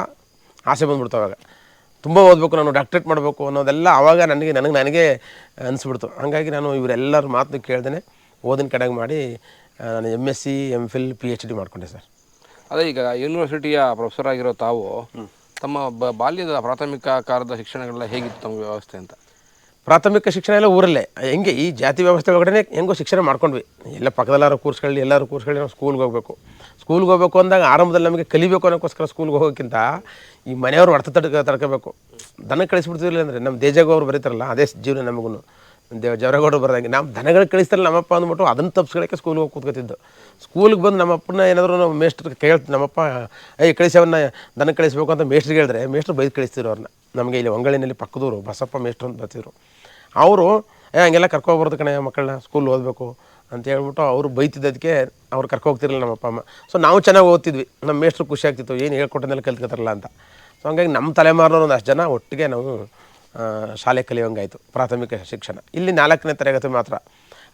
ಆಸೆ ಬಂದ್ಬಿಡ್ತು ಅವಾಗ. ತುಂಬ ಓದಬೇಕು ನಾನು ಡಾಕ್ಟ್ರೇಟ್ ಮಾಡಬೇಕು ಅನ್ನೋದೆಲ್ಲ ಆವಾಗ ನನಗೆ ನನಗೆ ನನಗೆ ಅನಿಸ್ಬಿಡ್ತು. ಹಾಗಾಗಿ ನಾನು ಇವರೆಲ್ಲರ ಮಾತು ಕೇಳ್ದೇ ಓದಿನ ಕಡೆಗೆ ಮಾಡಿ ನಾನು M S C M Phil P H D ಮಾಡಿಕೊಂಡೆ ಸರ್. ಅದೇ ಈಗ ಯೂನಿವರ್ಸಿಟಿಯ ಪ್ರೊಫೆಸರ್ ಆಗಿರೋ ತಾವು ತಮ್ಮ ಬ- ಬಾಲ್ಯದ ಪ್ರಾಥಮಿಕ ಕಾಲದ ಶಿಕ್ಷಣಗಳೆಲ್ಲ ಹೇಗಿತ್ತು ತಮ್ಮ ವ್ಯವಸ್ಥೆ ಅಂತ? ಪ್ರಾಥಮಿಕ ಶಿಕ್ಷಣ ಎಲ್ಲ ಊರಲ್ಲೇ. ಹೆಂಗೆ ಈ ಜಾತಿ ವ್ಯವಸ್ಥೆ ಒಳಗಡೆ ಹೆಂಗೋ ಶಿಕ್ಷಣ ಮಾಡ್ಕೊಂಡ್ವಿ. ಎಲ್ಲ ಪಕ್ಕದಲ್ಲಾರು ಕೋರ್ಸ್ಗಳಲ್ಲಿ, ಎಲ್ಲರೂ ಕೂರ್ಸ್ಕೊಳ್ಳಿ ನಾವು ಸ್ಕೂಲ್ಗೆ ಹೋಗಬೇಕು. ಸ್ಕೂಲ್ಗೆ ಹೋಗ್ಬೇಕು ಅಂದಾಗ ಆರಂಭದಲ್ಲಿ ನಮಗೆ ಕಲಿಬೇಕು ಅನ್ನೋಕ್ಕೋಸ್ಕರ ಸ್ಕೂಲ್ಗೆ ಹೋಗೋಕ್ಕಿಂತ ಈ ಮನೆಯವರು ಅರ್ಥ ತಡ್ಕ ತಡ್ಕೋಬೇಕು. ದನ ಕಳಿಸ್ಬಿಡ್ತಿರ್ಲಿಲ್ಲ ಅಂದರೆ ನಮ್ಮ ದೇಜಾಗ ಅವ್ರು ಬರೀತಾರಲ್ಲ, ಅದೇ ಜೀವನ ನಮಗೂ ದೇವ ಜವರಗೌಡರು ಬರೋದಂಗೆ. ನಮ್ಮ ದನಗಳು ಕಳಿಸ್ತಾರೆ ನಮ್ಮಪ್ಪ ಅಂದ್ಬಿಟ್ಟು ಅದನ್ನು ತಪ್ಪಿಸ್ಕೊಳ್ಳೋಕ್ಕೆ ಸ್ಕೂಲ್ಗೆ ಹೋಗಿ ಕೂತ್ಕೊತಿದ್ದು. ಸ್ಕೂಲ್ಗೆ ಬಂದು ನಮ್ಮಪ್ಪನ ಏನಾದರೂ ನಾವು ಮೇಸ್ಟ್ರ್ ಕೇಳ್ತೀವಿ ನಮ್ಮಪ್ಪ ಏಯ್ ಕಳಿಸವನ್ನ ದನ ಕಳಿಸ್ಬೇಕು ಅಂತ ಮೇಸ್ಟ್ರಿಗೆ ಹೇಳಿದ್ರೆ ಮೇಸ್ಟ್ರು ಬೈದು ಕಳಿಸ್ತಿದ್ರು ಅವ್ರನ್ನ ನಮಗೆ ಇಲ್ಲಿ ಒಂಗಳಿನಲ್ಲಿ ಪಕ್ಕದವರು ಬಸಪ್ಪ ಮೇಸ್ಟ್ರು ಅಂತ ಬರ್ತಿದ್ರು. ಅವರು, ಏ, ಹಂಗೆಲ್ಲ ಕರ್ಕೊಬಾರ್ದು ಕಣೆ ಮಕ್ಕಳನ್ನ ಸ್ಕೂಲ್ ಓದಬೇಕು. ಅಂತ ಹೇಳ್ಬಿಟ್ಟು ಅವರು ಬೈತಿದ್ದದಕ್ಕೆ ಅವ್ರು ಕರ್ಕೋಗ್ತಿರಲಿಲ್ಲ ನಮ್ಮ ಅಪ್ಪ ಅಮ್ಮ. ಸೊ ನಾವು ಚೆನ್ನಾಗಿ ಓದ್ತಿದ್ವಿ. ನಮ್ಮ ಮೇಷ್ಟ್ರು ಖುಷಿ ಆಗ್ತಿತ್ತು. ಏನು ಹೇಳ್ಕೊಟ್ಟನೆಲ್ಲ ಕಲ್ತ್ಕೊತಾರಲ್ಲ ಅಂತ. ಸೊ ಹಂಗಾಗಿ ನಮ್ಮ ತಲೆಮಾರಿನವ್ರು ಒಂದು ಅಷ್ಟು ಜನ ಒಟ್ಟಿಗೆ ನಾವು ಶಾಲೆ ಕಲಿಯೋಂಗಾಯಿತು ಪ್ರಾಥಮಿಕ ಶಿಕ್ಷಣ. ಇಲ್ಲಿ ನಾಲ್ಕನೇ ತರಗತಿ ಮಾತ್ರ.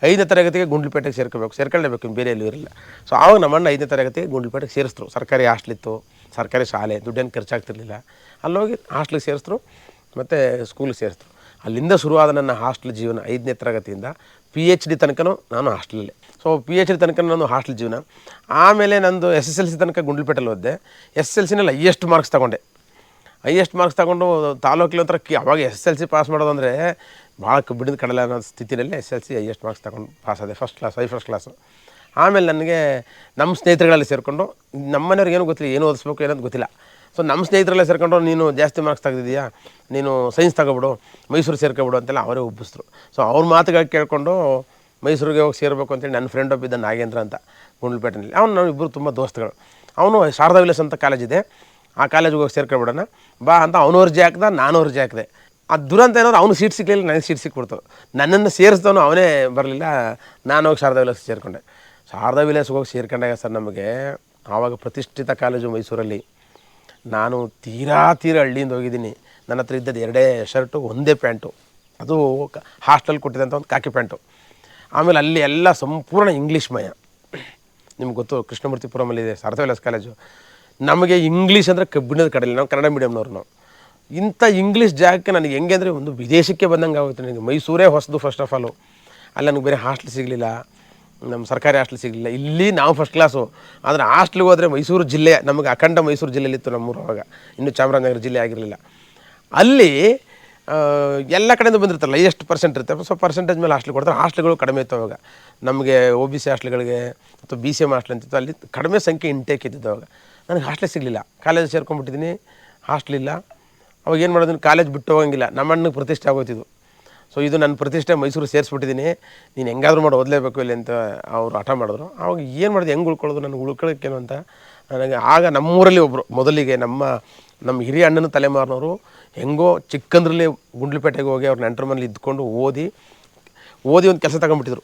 ಐದನೇ ತರಗತಿಗೆ ಗುಂಡ್ಲುಪೇಟೆಗೆ ಸೇರ್ಕೋಬೇಕು. ಸೇರ್ಕೊಳ್ಳೇಬೇಕು ಬೇರೆ ಎಲ್ಲೂ ಇರಲಿಲ್ಲ ಸೊ ಆವಾಗ ನಮ್ಮಣ್ಣ ಐದನೇ ತರಗತಿಗೆ ಗುಂಡ್ಲುಪೇಟೆಗೆ ಸೇರಿಸ್ರು. ಸರ್ಕಾರಿ ಹಾಸ್ಟ್ಲಿತ್ತು, ಸರ್ಕಾರಿ ಶಾಲೆ, ದುಡ್ಡೇನು ಖರ್ಚಾಗ್ತಿರ್ಲಿಲ್ಲ. ಅಲ್ಲೋಗಿ ಹಾಸ್ಟ್ಲಿಗೆ ಸೇರಿಸ್ರು, ಮತ್ತು ಸ್ಕೂಲಿಗೆ ಸೇರಿಸ್ರು. ಅಲ್ಲಿಂದ ಶುರುವಾದ ನನ್ನ ಹಾಸ್ಟೆಲ್ ಜೀವನ, ಐದನೇ ತರಗತಿಯಿಂದ ಪಿ ಎಚ್ ಡಿ ತನಕನೂ ನಾನು ಹಾಸ್ಟೆಲಲ್ಲೇ. ಸೊ ಪಿ ಎಚ್ ಡಿ ತನಕ ನಾನು ಹಾಸ್ಟೆಲ್ ಜೀವನ. ಆಮೇಲೆ ನಂದು ಎಸ್ ಎಸ್ ಎಲ್ ಸಿ ತನಕ ಗುಂಡ್ಲುಪೇಟೆಲ್ಲಿ ಓದಿದೆ. ಎಸ್ ಎಲ್ ಸಿನಲ್ಲಿ ಹೈಯೆಸ್ಟ್ ಮಾರ್ಕ್ಸ್ ತಗೊಂಡೆ. ಹೈಯೆಸ್ಟ್ ಮಾರ್ಕ್ಸ್ ತಗೊಂಡು ತಾಲೂಕಿನ ಹತ್ರ ಕಿ ಅವಾಗ ಎಸ್ ಎಲ್ ಸಿ ಪಾಸ್ ಮಾಡೋದಂದರೆ ಭಾಳ ಬಿಡಿದ ಕಡಲೆ ಅನ್ನೋ ಸ್ಥಿತಿಯಲ್ಲಿ S L C highest marks ತಗೊಂಡು ಪಾಸ್ ಆದೆ. First class I first class ಆಮೇಲೆ ನನಗೆ ನಮ್ಮ ಸ್ನೇಹಿತರುಗಳಲ್ಲಿ ಸೇರಿಕೊಂಡು ನಮ್ಮನೆಯವ್ರಿಗೆ ಏನೂ ಗೊತ್ತಿಲ್ಲ, ಏನು ಓದಿಸ್ಬೇಕು ಏನಂತ ಗೊತ್ತಿಲ್ಲ. ಸೊ ನಮ್ಮ ಸ್ನೇಹಿತರಲ್ಲೇ ಸೇರ್ಕೊಂಡು ನೀನು ಜಾಸ್ತಿ ಮಾರ್ಕ್ಸ್ ತೆಗೆದಿದ್ಯಾ ನೀನು ಸೈನ್ಸ್ ತಗೊಬಿಡು ಮೈಸೂರು ಸೇರ್ಕೊಬಿಡು ಅಂತೆಲ್ಲ ಅವರೇ ಒಬ್ಬಿಸಿದ್ರು ಸೊ ಅವ್ರ ಮಾತುಗಳು ಕೇಳಿಕೊಂಡು ಮೈಸೂರಿಗೆ ಹೋಗಿ ಸೇರಬೇಕು ಅಂತೇಳಿ ನನ್ನ ಫ್ರೆಂಡ್ ಒಬ್ಬಿದ್ದ ನಾಗೇಂದ್ರ ಅಂತ ಗುಂಡ್ಲುಪೇಟೆನಲ್ಲಿ. ಅವ್ನು ನಾವು ಇಬ್ಬರು ತುಂಬ ದೋಸ್ತುಗಳು. ಅವನು ಶಾರದಾ ವಿಲಾಸ್ ಅಂತ ಕಾಲೇಜ್ ಇದೆ. ಆ ಕಾಲೇಜಿಗೆ ಹೋಗಿ ಸೇರ್ಕೊಬಿಡೋಣ ಬಾ ಅಂತ ಅವನು ಅರ್ಜಿ ಹಾಕ್ದೆ, ನಾನು ಅರ್ಜಿ ಹಾಕಿದೆ. ಆ ದುರಂತ ಏನಾದ್ರು ಅವ್ನು ಸೀಟ್ ಸಿಕ್ಕಲಿಲ್ಲ ನನಗೆ ಸೀಟ್ ಸಿಕ್ಬಿಡ್ತು. ನನ್ನನ್ನು ಸೇರಿಸ್ದವನು ಅವನೇ ಬರಲಿಲ್ಲ, ನಾನು ಹೋಗಿ ಶಾರದಾ ವಿಲಾಸ್ ಸೇರಿಕೊಂಡೆ. ಶಾರದಾ ವಿಲಾಸಕ್ಕೆ ಹೋಗಿ ಸೇರ್ಕೊಂಡಾಗ ಸರ್ ನಮಗೆ ಆವಾಗ ಪ್ರತಿಷ್ಠಿತ ಕಾಲೇಜು ಮೈಸೂರಲ್ಲಿ. ನಾನು ತೀರಾ ತೀರಾ ಹಳ್ಳಿಯಿಂದ ಹೋಗಿದ್ದೀನಿ. ನನ್ನ ಹತ್ರ ಇದ್ದದ್ದು ಎರಡೇ ಶರ್ಟು, ಒಂದೇ ಪ್ಯಾಂಟು. ಅದು ಹಾಸ್ಟೆಲ್ ಕೊಟ್ಟಿದ್ದಂಥ ಒಂದು ಕಾಕಿ ಪ್ಯಾಂಟು. ಆಮೇಲೆ ಅಲ್ಲಿ ಎಲ್ಲ ಸಂಪೂರ್ಣ ಇಂಗ್ಲೀಷ್ ಮಯ. ನಿಮ್ಗೆ ಗೊತ್ತು ಕೃಷ್ಣಮೂರ್ತಿಪುರಮಲ್ಲಿದೆ ಶಾರದಾ ವಿಲಾಸ್ ಕಾಲೇಜು. ನಮಗೆ ಇಂಗ್ಲೀಷ್ ಅಂದರೆ ಕಬ್ಬಿಣದ ಕಡಲೆ, ನಾವು ಕನ್ನಡ ಮೀಡಿಯಮ್ನವ್ರು ನಾವು. ಇಂಥ ಇಂಗ್ಲೀಷ್ ಜಾಗಕ್ಕೆ ನನಗೆ ಹೆಂಗೆ ಅಂದರೆ ಒಂದು ವಿದೇಶಕ್ಕೆ ಬಂದಂಗೆ ಆಗುತ್ತೆ ನನಗೆ. ಮೈಸೂರೇ ಹೊಸದು ಫಸ್ಟ್ ಆಫ್ ಆಲು ಅಲ್ಲಿ ನನಗೆ ಬೇರೆ ಹಾಸ್ಟೆಲ್ ಸಿಗಲಿಲ್ಲ, ನಮ್ಮ ಸರ್ಕಾರಿ ಹಾಸ್ಟೆಲ್ ಸಿಗಲಿಲ್ಲ. ಇಲ್ಲಿ ನಾವು ಫಸ್ಟ್ ಕ್ಲಾಸು ಆದರೆ ಹಾಸ್ಟ್ಲಿಗೆ ಹೋದರೆ ಮೈಸೂರು ಜಿಲ್ಲೆ, ನಮಗೆ ಅಖಂಡ ಮೈಸೂರು ಜಿಲ್ಲೆಯಲ್ಲಿತ್ತು ನಮ್ಮೂರು ಅವಾಗ. ಇನ್ನೂ ಚಾಮರಾಜನಗರ ಜಿಲ್ಲೆ ಆಗಿರಲಿಲ್ಲ. ಅಲ್ಲಿ ಎಲ್ಲ ಕಡೆಯಿಂದ ಬಂದಿರ್ತಾರಲ್ಲ ಎಷ್ಟು ಪರ್ಸೆಂಟ್ ಇರುತ್ತೆ. ಸೊ ಪರ್ಸೆಂಟೇಜ್ ಮೇಲೆ ಹಾಸ್ಟೆಲ್ ಕೊಡ್ತಾರೆ. ಹಾಸ್ಟ್ಲ್ಗಳು ಕಡಿಮೆ ಇತ್ತು ಅವಾಗ. ನಮಗೆ ಒ ಬಿ ಸಿ ಹಾಸ್ಟ್ಲ್ಗಳಿಗೆ ಅಥವಾ ಬಿ ಸಿ ಎಂ ಹಾಸ್ಟ್ಲ್ ಅಂತಿತ್ತು. ಅಲ್ಲಿ ಕಡಿಮೆ ಸಂಖ್ಯೆ ಇಂಟೇಕ್ ಇದ್ದಿದ್ದು ಅವಾಗ. ನನಗೆ ಹಾಸ್ಟೆಲ್ ಸಿಗಲಿಲ್ಲ. ಕಾಲೇಜ್ ಸೇರ್ಕೊಂಡ್ಬಿಟ್ಟಿದ್ದೀನಿ ಹಾಸ್ಟ್ಲ್ ಇಲ್ಲ. ಅವಾಗ ಏನು ಮಾಡೋದು? ಕಾಲೇಜ್ ಬಿಟ್ಟು ಹೋಗಂಗಿಲ್ಲ. ನಮ್ಮ ಅಣ್ಣಗೆ ಪ್ರತಿಷ್ಠೆ ಆಗೋಯ್ತಿದ್ದು ಸೊ ಇದು ನನ್ನ ಪ್ರತಿಷ್ಠೆ ಮೈಸೂರು ಸೇರಿಸ್ಬಿಟ್ಟಿದ್ದೀನಿ ನೀನು ಹೆಂಗಾದ್ರೂ ಮಾಡಿ, ಓದಲೇಬೇಕು ಇಲ್ಲಿ ಅಂತ ಅವರು ಹಠ ಮಾಡಿದ್ರು. ಅವಾಗ ಏನು ಮಾಡಿದೆ? ಹೆಂಗೆ ಉಳ್ಕೊಳ್ಳೋದು? ನನಗೆ ಉಳ್ಕೊಳ್ಳೋಕ್ಕೇನು ಅಂತ? ನನಗೆ ಆಗ ನಮ್ಮೂರಲ್ಲಿ ಒಬ್ಬರು ಮೊದಲಿಗೆ ನಮ್ಮ ನಮ್ಮ ಹಿರಿಯ ಅಣ್ಣನ ತಲೆಮಾರಿನವರು ಹೆಂಗೋ ಚಿಕ್ಕಂದ್ರಲ್ಲಿ ಗುಂಡ್ಲುಪೇಟೆಗೆ ಹೋಗಿ ಅವ್ರ ನೆಂಟರ ಮನೇಲಿ ಇದ್ಕೊಂಡು ಓದಿ ಓದಿ ಒಂದು ಕೆಲಸ ತಗೊಂಡ್ಬಿಟ್ಟಿದ್ರು.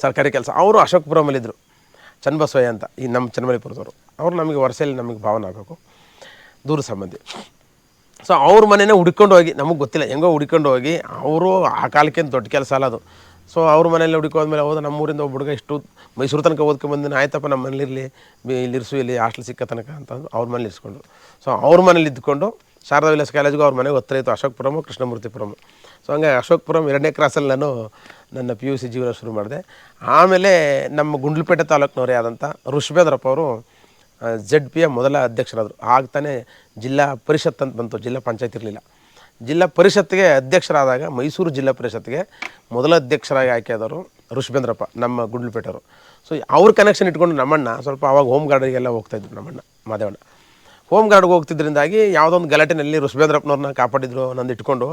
ಸರ್ಕಾರಿ ಕೆಲಸ. ಅವರು ಅಶೋಕಪುರಮಲ್ಲಿದ್ದರು ಚನ್ನಬಸವಯ್ಯ ಅಂತ ಈ ನಮ್ಮ ಚನ್ನಮಲ್ಲಿಪುರದವರು ಅವರು ನಮಗೆ ವರ್ಷದಲ್ಲಿ ನಮಗೆ ಭಾವನೆ ಆಗಬೇಕು. ದೂರ ಸಂಬಂಧಿ. ಸೊ ಅವ್ರ ಮನೆಯೇ ಹುಡ್ಕೊಂಡು ಹೋಗಿ, ನಮಗೆ ಗೊತ್ತಿಲ್ಲ, ಹೆಂಗೋ ಹುಡ್ಕೊಂಡು ಹೋಗಿ, ಅವರು ಆ ಕಾಲಕ್ಕೆ ದೊಡ್ಡ ಕೆಲಸ ಅಲ್ಲ ಅದು. ಸೊ ಅವ್ರ ಮನೇಲಿ ಹುಡುಕೋದ್ಮೇಲೆ ಹೋದ ನಮ್ಮೂರಿಂದ ಒಬ್ಬ ಹುಡುಗ ಇಷ್ಟು ಮೈಸೂರು ತನಕ ಓದ್ಕೊಂಬಂದಿನ ಆಯ್ತಪ್ಪ ನಮ್ಮ ಮನೇಲಿರಲಿ ಇಲ್ಲಿ ಇರಿಸು ಇಲ್ಲಿ ಹಾಸ್ಟೆಲ್ ಸಿಕ್ಕ ತನಕ ಅಂತಂದು ಅವ್ರ ಮನೇಲಿ ಇರಿಸ್ಕೊಂಡು ಸೊ ಅವ್ರ ಮನೇಲಿ ಇದ್ಕೊಂಡು ಶಾರದಾ ವಿಲಾಸ್ ಕಾಲೇಜ್ಗೂ ಅವ್ರ ಮನೆಗೆ ಹತ್ತಿರ ಇತ್ತು ಅಶೋಕಪುರಮು ಕೃಷ್ಣಮೂರ್ತಿಪುರಮು ಸೊ ಹಂಗೆ ಅಶೋಕಪುರಂ ಎರಡನೇ ಕ್ರಾಸಲ್ಲಿ ನಾನು ನನ್ನ ಪಿ ಯು ಸಿ ಜೀವನ ಶುರು ಮಾಡಿದೆ. ಆಮೇಲೆ ನಮ್ಮ ಗುಂಡ್ಲುಪೇಟೆ ತಾಲೂಕಿನವರೇ ಆದಂಥ ಋಷಭೇಂದ್ರಪ್ಪ ಅವರು ಜೆಡ್ ಯ ಮೊದಲ ಅಧ್ಯಕ್ಷರಾದರು. ಆಗ ತಾನೇ ಜಿಲ್ಲಾ ಪರಿಷತ್ ಅಂತ ಬಂತು, ಜಿಲ್ಲಾ ಪಂಚಾಯತ್ ಇರಲಿಲ್ಲ. ಜಿಲ್ಲಾ ಪರಿಷತ್ಗೆ ಅಧ್ಯಕ್ಷರಾದಾಗ ಮೈಸೂರು ಜಿಲ್ಲಾ ಪರಿಷತ್ಗೆ ಮೊದಲ ಅಧ್ಯಕ್ಷರಾಗಿ ಆಯ್ಕೆಯಾದವರು ಋಷಭೇಂದ್ರಪ್ಪ ನಮ್ಮ ಗುಂಡ್ಲುಪೇಟೆಯವರು. ಸೊ ಅವ್ರ ಕನೆಕ್ಷನ್ ಇಟ್ಕೊಂಡು ನಮ್ಮಣ್ಣ ಸ್ವಲ್ಪ ಅವಾಗ ಹೋಮ್ ಗಾರ್ಡಿಗೆಲ್ಲ ಹೋಗ್ತಾಯಿದ್ರು ನಮ್ಮಣ್ಣ, ಮಾದೇವಣ್ಣ. ಹೋಮ್ ಗಾರ್ಡ್ಗೆ ಹೋಗ್ತಿದ್ದರಿಂದಾಗಿ ಯಾವುದೊಂದು ಗಲಾಟೆನಲ್ಲಿ ಋಷಭೇಂದ್ರಪ್ಪನವ್ರನ್ನ ಕಾಪಾಡಿದ್ರು ನಂದು ಇಟ್ಕೊಂಡು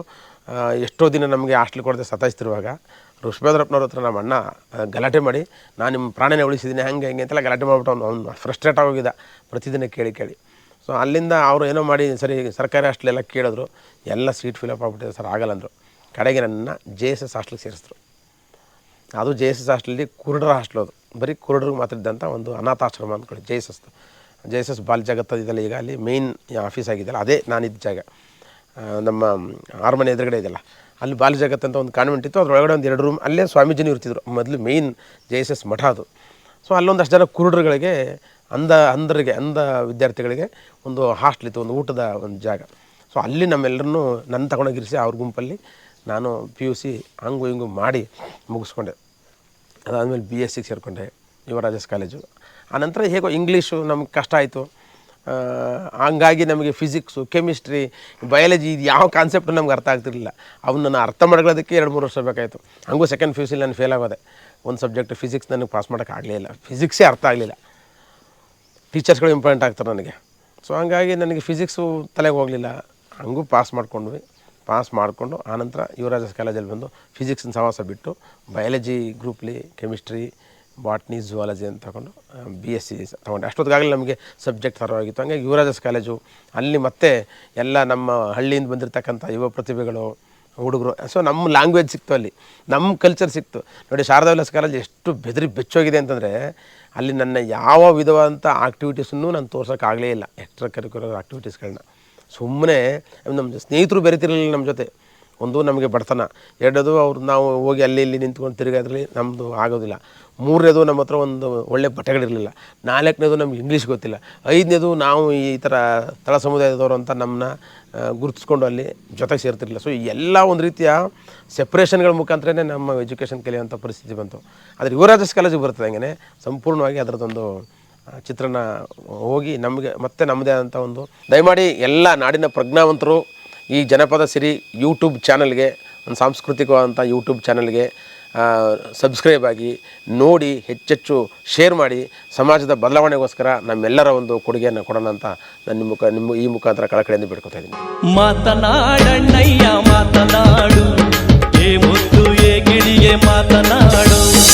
ಎಷ್ಟೋ ದಿನ ನಮಗೆ ಹಾಸ್ಟೆಲ್ ಕೊಡದೆ ಸತಾಯಿಸ್ತಿರುವಾಗ ಋಷಭೇಂದ್ರಪ್ಪನವ್ರ ಹತ್ರ ನಮ್ಮ ಅಣ್ಣ ಗಲಾಟೆ ಮಾಡಿ, ನಾನು ನಿಮ್ಮ ಪ್ರಾಣನೇ ಉಳಿಸಿದ್ದೀನಿ, ಹಂಗೆ, ಹೆಂಗೆ ಅಂತೆಲ್ಲ ಗಲಾಟೆ ಮಾಡ್ಬಿಟ್ಟು ಅವ್ನು ಅವ್ನು ಫ್ರಸ್ಟ್ರೇಟ್ ಆಗೋಗಿದ್ದ ಪ್ರತಿದಿನ ಕೇಳಿ ಕೇಳಿ. ಸೊ ಅಲ್ಲಿಂದ ಅವರು ಏನೋ ಮಾಡಿ, ಸರಿ, ಸರ್ಕಾರಿ ಹಾಸ್ಟ್ಲೆಲ್ಲ ಕೇಳಿದ್ರು, ಎಲ್ಲ ಸೀಟ್ ಫಿಲಪ್ ಆಗ್ಬಿಟ್ಟಿದೆ ಸರ್, ಆಗಲ್ಲ ಅಂದರು. ಕಡೆಗೆ ನನ್ನ ಜೆ ಎಸ್ ಎಸ್ ಹಾಸ್ಟೆಲ್ಗೆ ಸೇರಿಸಿದ್ರು. ಅದು ಜೆ ಎಸ್ ಎಸ್ ಹಾಸ್ಟೆಲಲ್ಲಿ ಕುರುಡರ ಹಾಸ್ಟೆಲ್ ಅದು. ಬರೀ ಕುರುಡರಿಗೆ ಮಾತ್ರ ಇದ್ದಂಥ ಒಂದು ಅನಾಥಾಶ್ರಮ ಅಂದ್ಕೊಳ್ಳಿ, J S S J S S ball ಜಗತ್ತದಿದೆಯಲ್ಲ ಈಗ ಅಲ್ಲಿ ಮೇಯ್ನ್ ಆಫೀಸ್ ಆಗಿದೆಯಲ್ಲ, ಅದೇ ನಾನಿದ್ದ ಜಾಗ. ನಮ್ಮ ಆರ್ಮನೆ ಎದುರುಗಡೆ ಇದೆಯಲ್ಲ, ಅಲ್ಲಿ ಬಾಲ್ ಜಗತ್ ಅಂತ ಒಂದು ಕಾನ್ವೆಂಟ್ ಇತ್ತು, ಅದರೊಳಗಡೆ ಒಂದು ಎರಡು ರೂಮ್ ಅಲ್ಲೇ ಸ್ವಾಮೀಜಿನೂ ಇರ್ತಿದ್ರು. ಮೊದಲು ಮೇಯ್ನ್ ಜೆ ಎಸ್ ಎಸ್ ಮಠ ಅದು. ಸೊ ಅಲ್ಲೊಂದಷ್ಟು ಜನ ಕುರುಡರುಗಳಿಗೆ ಅಂದ ಅಂದರಿಗೆ ಅಂದ ವಿದ್ಯಾರ್ಥಿಗಳಿಗೆ ಒಂದು ಹಾಸ್ಟ್ಲ್ ಇತ್ತು, ಒಂದು ಊಟದ ಒಂದು ಜಾಗ. ಸೊ ಅಲ್ಲಿ ನಮ್ಮೆಲ್ಲರನ್ನೂ ನನ್ನ ತಗೊಂಡೋಗಿರಿಸಿ, ಅವ್ರ ಗುಂಪಲ್ಲಿ ನಾನು ಪಿ ಯು ಸಿ ಹಂಗು ಹಿಂಗು ಮಾಡಿ ಮುಗಿಸ್ಕೊಂಡೆ. ಅದಾದಮೇಲೆ ಬಿ ಎಸ್ ಸಿಗೆ ಸೇರಿಕೊಂಡೆ ಯುವರಾಜಸ್ ಕಾಲೇಜು ಆನಂತರ ಹೇಗೋ ಇಂಗ್ಲೀಷು ನಮ್ಗೆ ಕಷ್ಟ ಆಯಿತು. ಹಂಗಾಗಿ ನಮಗೆ ಫಿಸಿಕ್ಸು ಕೆಮಿಸ್ಟ್ರಿ ಬಯಾಲಜಿ ಇದು ಯಾವ ಕಾನ್ಸೆಪ್ಟು ನಮ್ಗೆ ಅರ್ಥ ಆಗ್ತಿರಲಿಲ್ಲ. ಅವನ್ನ ಅರ್ಥ ಮಾಡ್ಕೊಳ್ಳೋದಕ್ಕೆ ಎರಡು, ಮೂರು ವರ್ಷ ಬೇಕಾಯಿತು. ಹಂಗೂ ಸೆಕೆಂಡ್ ಪಿ ನಾನು ಫೇಲ್ ಆಗೋದೆ. ಒಂದು ಸಬ್ಜೆಕ್ಟ್ ಫಿಸಿಕ್ಸ್ ನನಗೆ ಪಾಸ್ ಮಾಡೋಕ್ಕಾಗಲಿಲ್ಲ ಫಿಸಿಕ್ಸೇ ಅರ್ಥ ಆಗಲಿಲ್ಲ. ಟೀಚರ್ಸ್ಗಳು ಇಂಪಾರ್ಟೆಂಟ್ ಆಗ್ತಾರೆ ನನಗೆ. ಸೊ ಹಂಗಾಗಿ ನನಗೆ ಫಿಸಿಕ್ಸು ತಲೆಗೆ ಹೋಗಲಿಲ್ಲ. ಹಂಗೂ ಪಾಸ್ ಮಾಡ್ಕೊಂಡ್ವಿ. ಪಾಸ್ ಮಾಡಿಕೊಂಡು ಆನಂತರ ಯುವರಾಜಸ್ ಕಾಲೇಜಲ್ಲಿ ಬಂದು ಫಿಸಿಕ್ಸ್ನ ಸಹವಾಸ ಬಿಟ್ಟು ಬಯಾಲಜಿ ಗ್ರೂಪ್ಲಿ ಕೆಮಿಸ್ಟ್ರಿ ಬಾಟ್ನಿ ಜುವಾಲಜಿ ಅಂತ ತಗೊಂಡು ಬಿ ಎಸ್ ಸಿ ತೊಗೊಂಡೆ. ಅಷ್ಟೊತ್ತಿಗಾಗಲೇ ನಮಗೆ ಸಬ್ಜೆಕ್ಟ್ ಸರವಾಗಿತ್ತು ಹಂಗೆ ಯುವರಾಜಸ್ ಕಾಲೇಜು ಅಲ್ಲಿ ಮತ್ತೆ ಎಲ್ಲ ನಮ್ಮ ಹಳ್ಳಿಯಿಂದ ಬಂದಿರತಕ್ಕಂಥ ಯುವ ಪ್ರತಿಭೆಗಳು, ಹುಡುಗರು ಸೊ ನಮ್ಮ ಲ್ಯಾಂಗ್ವೇಜ್ ಸಿಕ್ತು ಅಲ್ಲಿ. ನಮ್ಮ ಕಲ್ಚರ್ ಸಿಕ್ತು. ನೋಡಿ, ಶಾರದಾ ವಿಲಾಸ್ ಕಾಲೇಜ್ ಎಷ್ಟು ಬೆದರಿ ಬೆಚ್ಚೋಗಿದೆ ಅಂತಂದರೆ, ಅಲ್ಲಿ ನನ್ನ ಯಾವ ವಿಧವಾದಂಥ ಆಕ್ಟಿವಿಟೀಸನ್ನು ನಾನು ತೋರ್ಸೋಕ್ಕಾಗಲೇ ಇಲ್ಲ. ಎಕ್ಸ್ಟ್ರಾ ಕರಿಕ್ಯುಲರ್ ಆಕ್ಟಿವಿಟೀಸ್ಗಳನ್ನ ಸುಮ್ಮನೆ ನಮ್ಮ ಸ್ನೇಹಿತರು ಬೆರಿತಿರಲಿಲ್ಲ ನಮ್ಮ ಜೊತೆ. ಒಂದು ನಮಗೆ ಬಡತನ, ಎರಡದು ಅವ್ರು ನಾವು ಹೋಗಿ ಅಲ್ಲಿ ಇಲ್ಲಿ ನಿಂತ್ಕೊಂಡು ತಿರುಗಾದ್ರಲ್ಲಿ ನಮ್ಮದು ಆಗೋದಿಲ್ಲ. ಮೂರನೇದು ನಮ್ಮ ಹತ್ರ ಒಂದು ಒಳ್ಳೆ ಬಟ್ಟೆಗಳಿರಲಿಲ್ಲ. ನಾಲ್ಕನೇದು ನಮ್ಗೆ ಇಂಗ್ಲೀಷ್ ಗೊತ್ತಿಲ್ಲ. ಐದನೇದು ನಾವು ಈ ಥರ ತಳ ಸಮುದಾಯದವರು ಅಂತ ನಮ್ಮನ್ನ ಗುರುತಿಸ್ಕೊಂಡು ಅಲ್ಲಿ ಜೊತೆಗೆ ಸೇರ್ತಿರಲಿಲ್ಲ. ಸೊ ಎಲ್ಲ ಒಂದು ರೀತಿಯ ಸೆಪ್ರೇಷನ್ಗಳ ಮುಖಾಂತರನೇ ನಮ್ಮ ಎಜುಕೇಷನ್ ಕಲಿಯುವಂಥ ಪರಿಸ್ಥಿತಿ ಬಂತು. ಆದರೆ ಯುವರಾಜಸ್ ಕಾಲೇಜಿಗೆ ಬರ್ತದೆ ಹಂಗೆ ಸಂಪೂರ್ಣವಾಗಿ ಅದರದ್ದೊಂದು ಚಿತ್ರಣ ಹೋಗಿ ನಮಗೆ ಮತ್ತೆ ನಮ್ಮದೇ ಆದಂಥ ಒಂದು ದಯಮಾಡಿ ಎಲ್ಲ ನಾಡಿನ ಪ್ರಜ್ಞಾವಂತರು ಈ ಜನಪದ ಸಿರಿ ಯೂಟ್ಯೂಬ್ ಚಾನಲ್ಗೆ, ಒಂದು ಸಾಂಸ್ಕೃತಿಕವಾದಂಥ ಯೂಟ್ಯೂಬ್ ಚಾನಲ್ಗೆ ಸಬ್ಸ್ಕ್ರೈಬ್ ಆಗಿ, ನೋಡಿ, ಹೆಚ್ಚೆಚ್ಚು ಶೇರ್ ಮಾಡಿ, ಸಮಾಜದ ಬದಲಾವಣೆಗೋಸ್ಕರ ನಮ್ಮೆಲ್ಲರ ಒಂದು ಕೊಡುಗೆಯನ್ನು ಕೊಡೋಣ ಅಂತ ನಾನು ನಿಮ್ಮ ನಿಮ್ಮ ಈ ಮುಖಾಂತರ ಕಳಕಳಿಯಿಂದ ಬಿಡ್ಕೊತಾ ಇದ್ದೀನಿ. ಮಾತನಾಡಣ್ಣಯ್ಯ, ಮಾತನಾಡು, ಏ ಮಾತನಾಡು.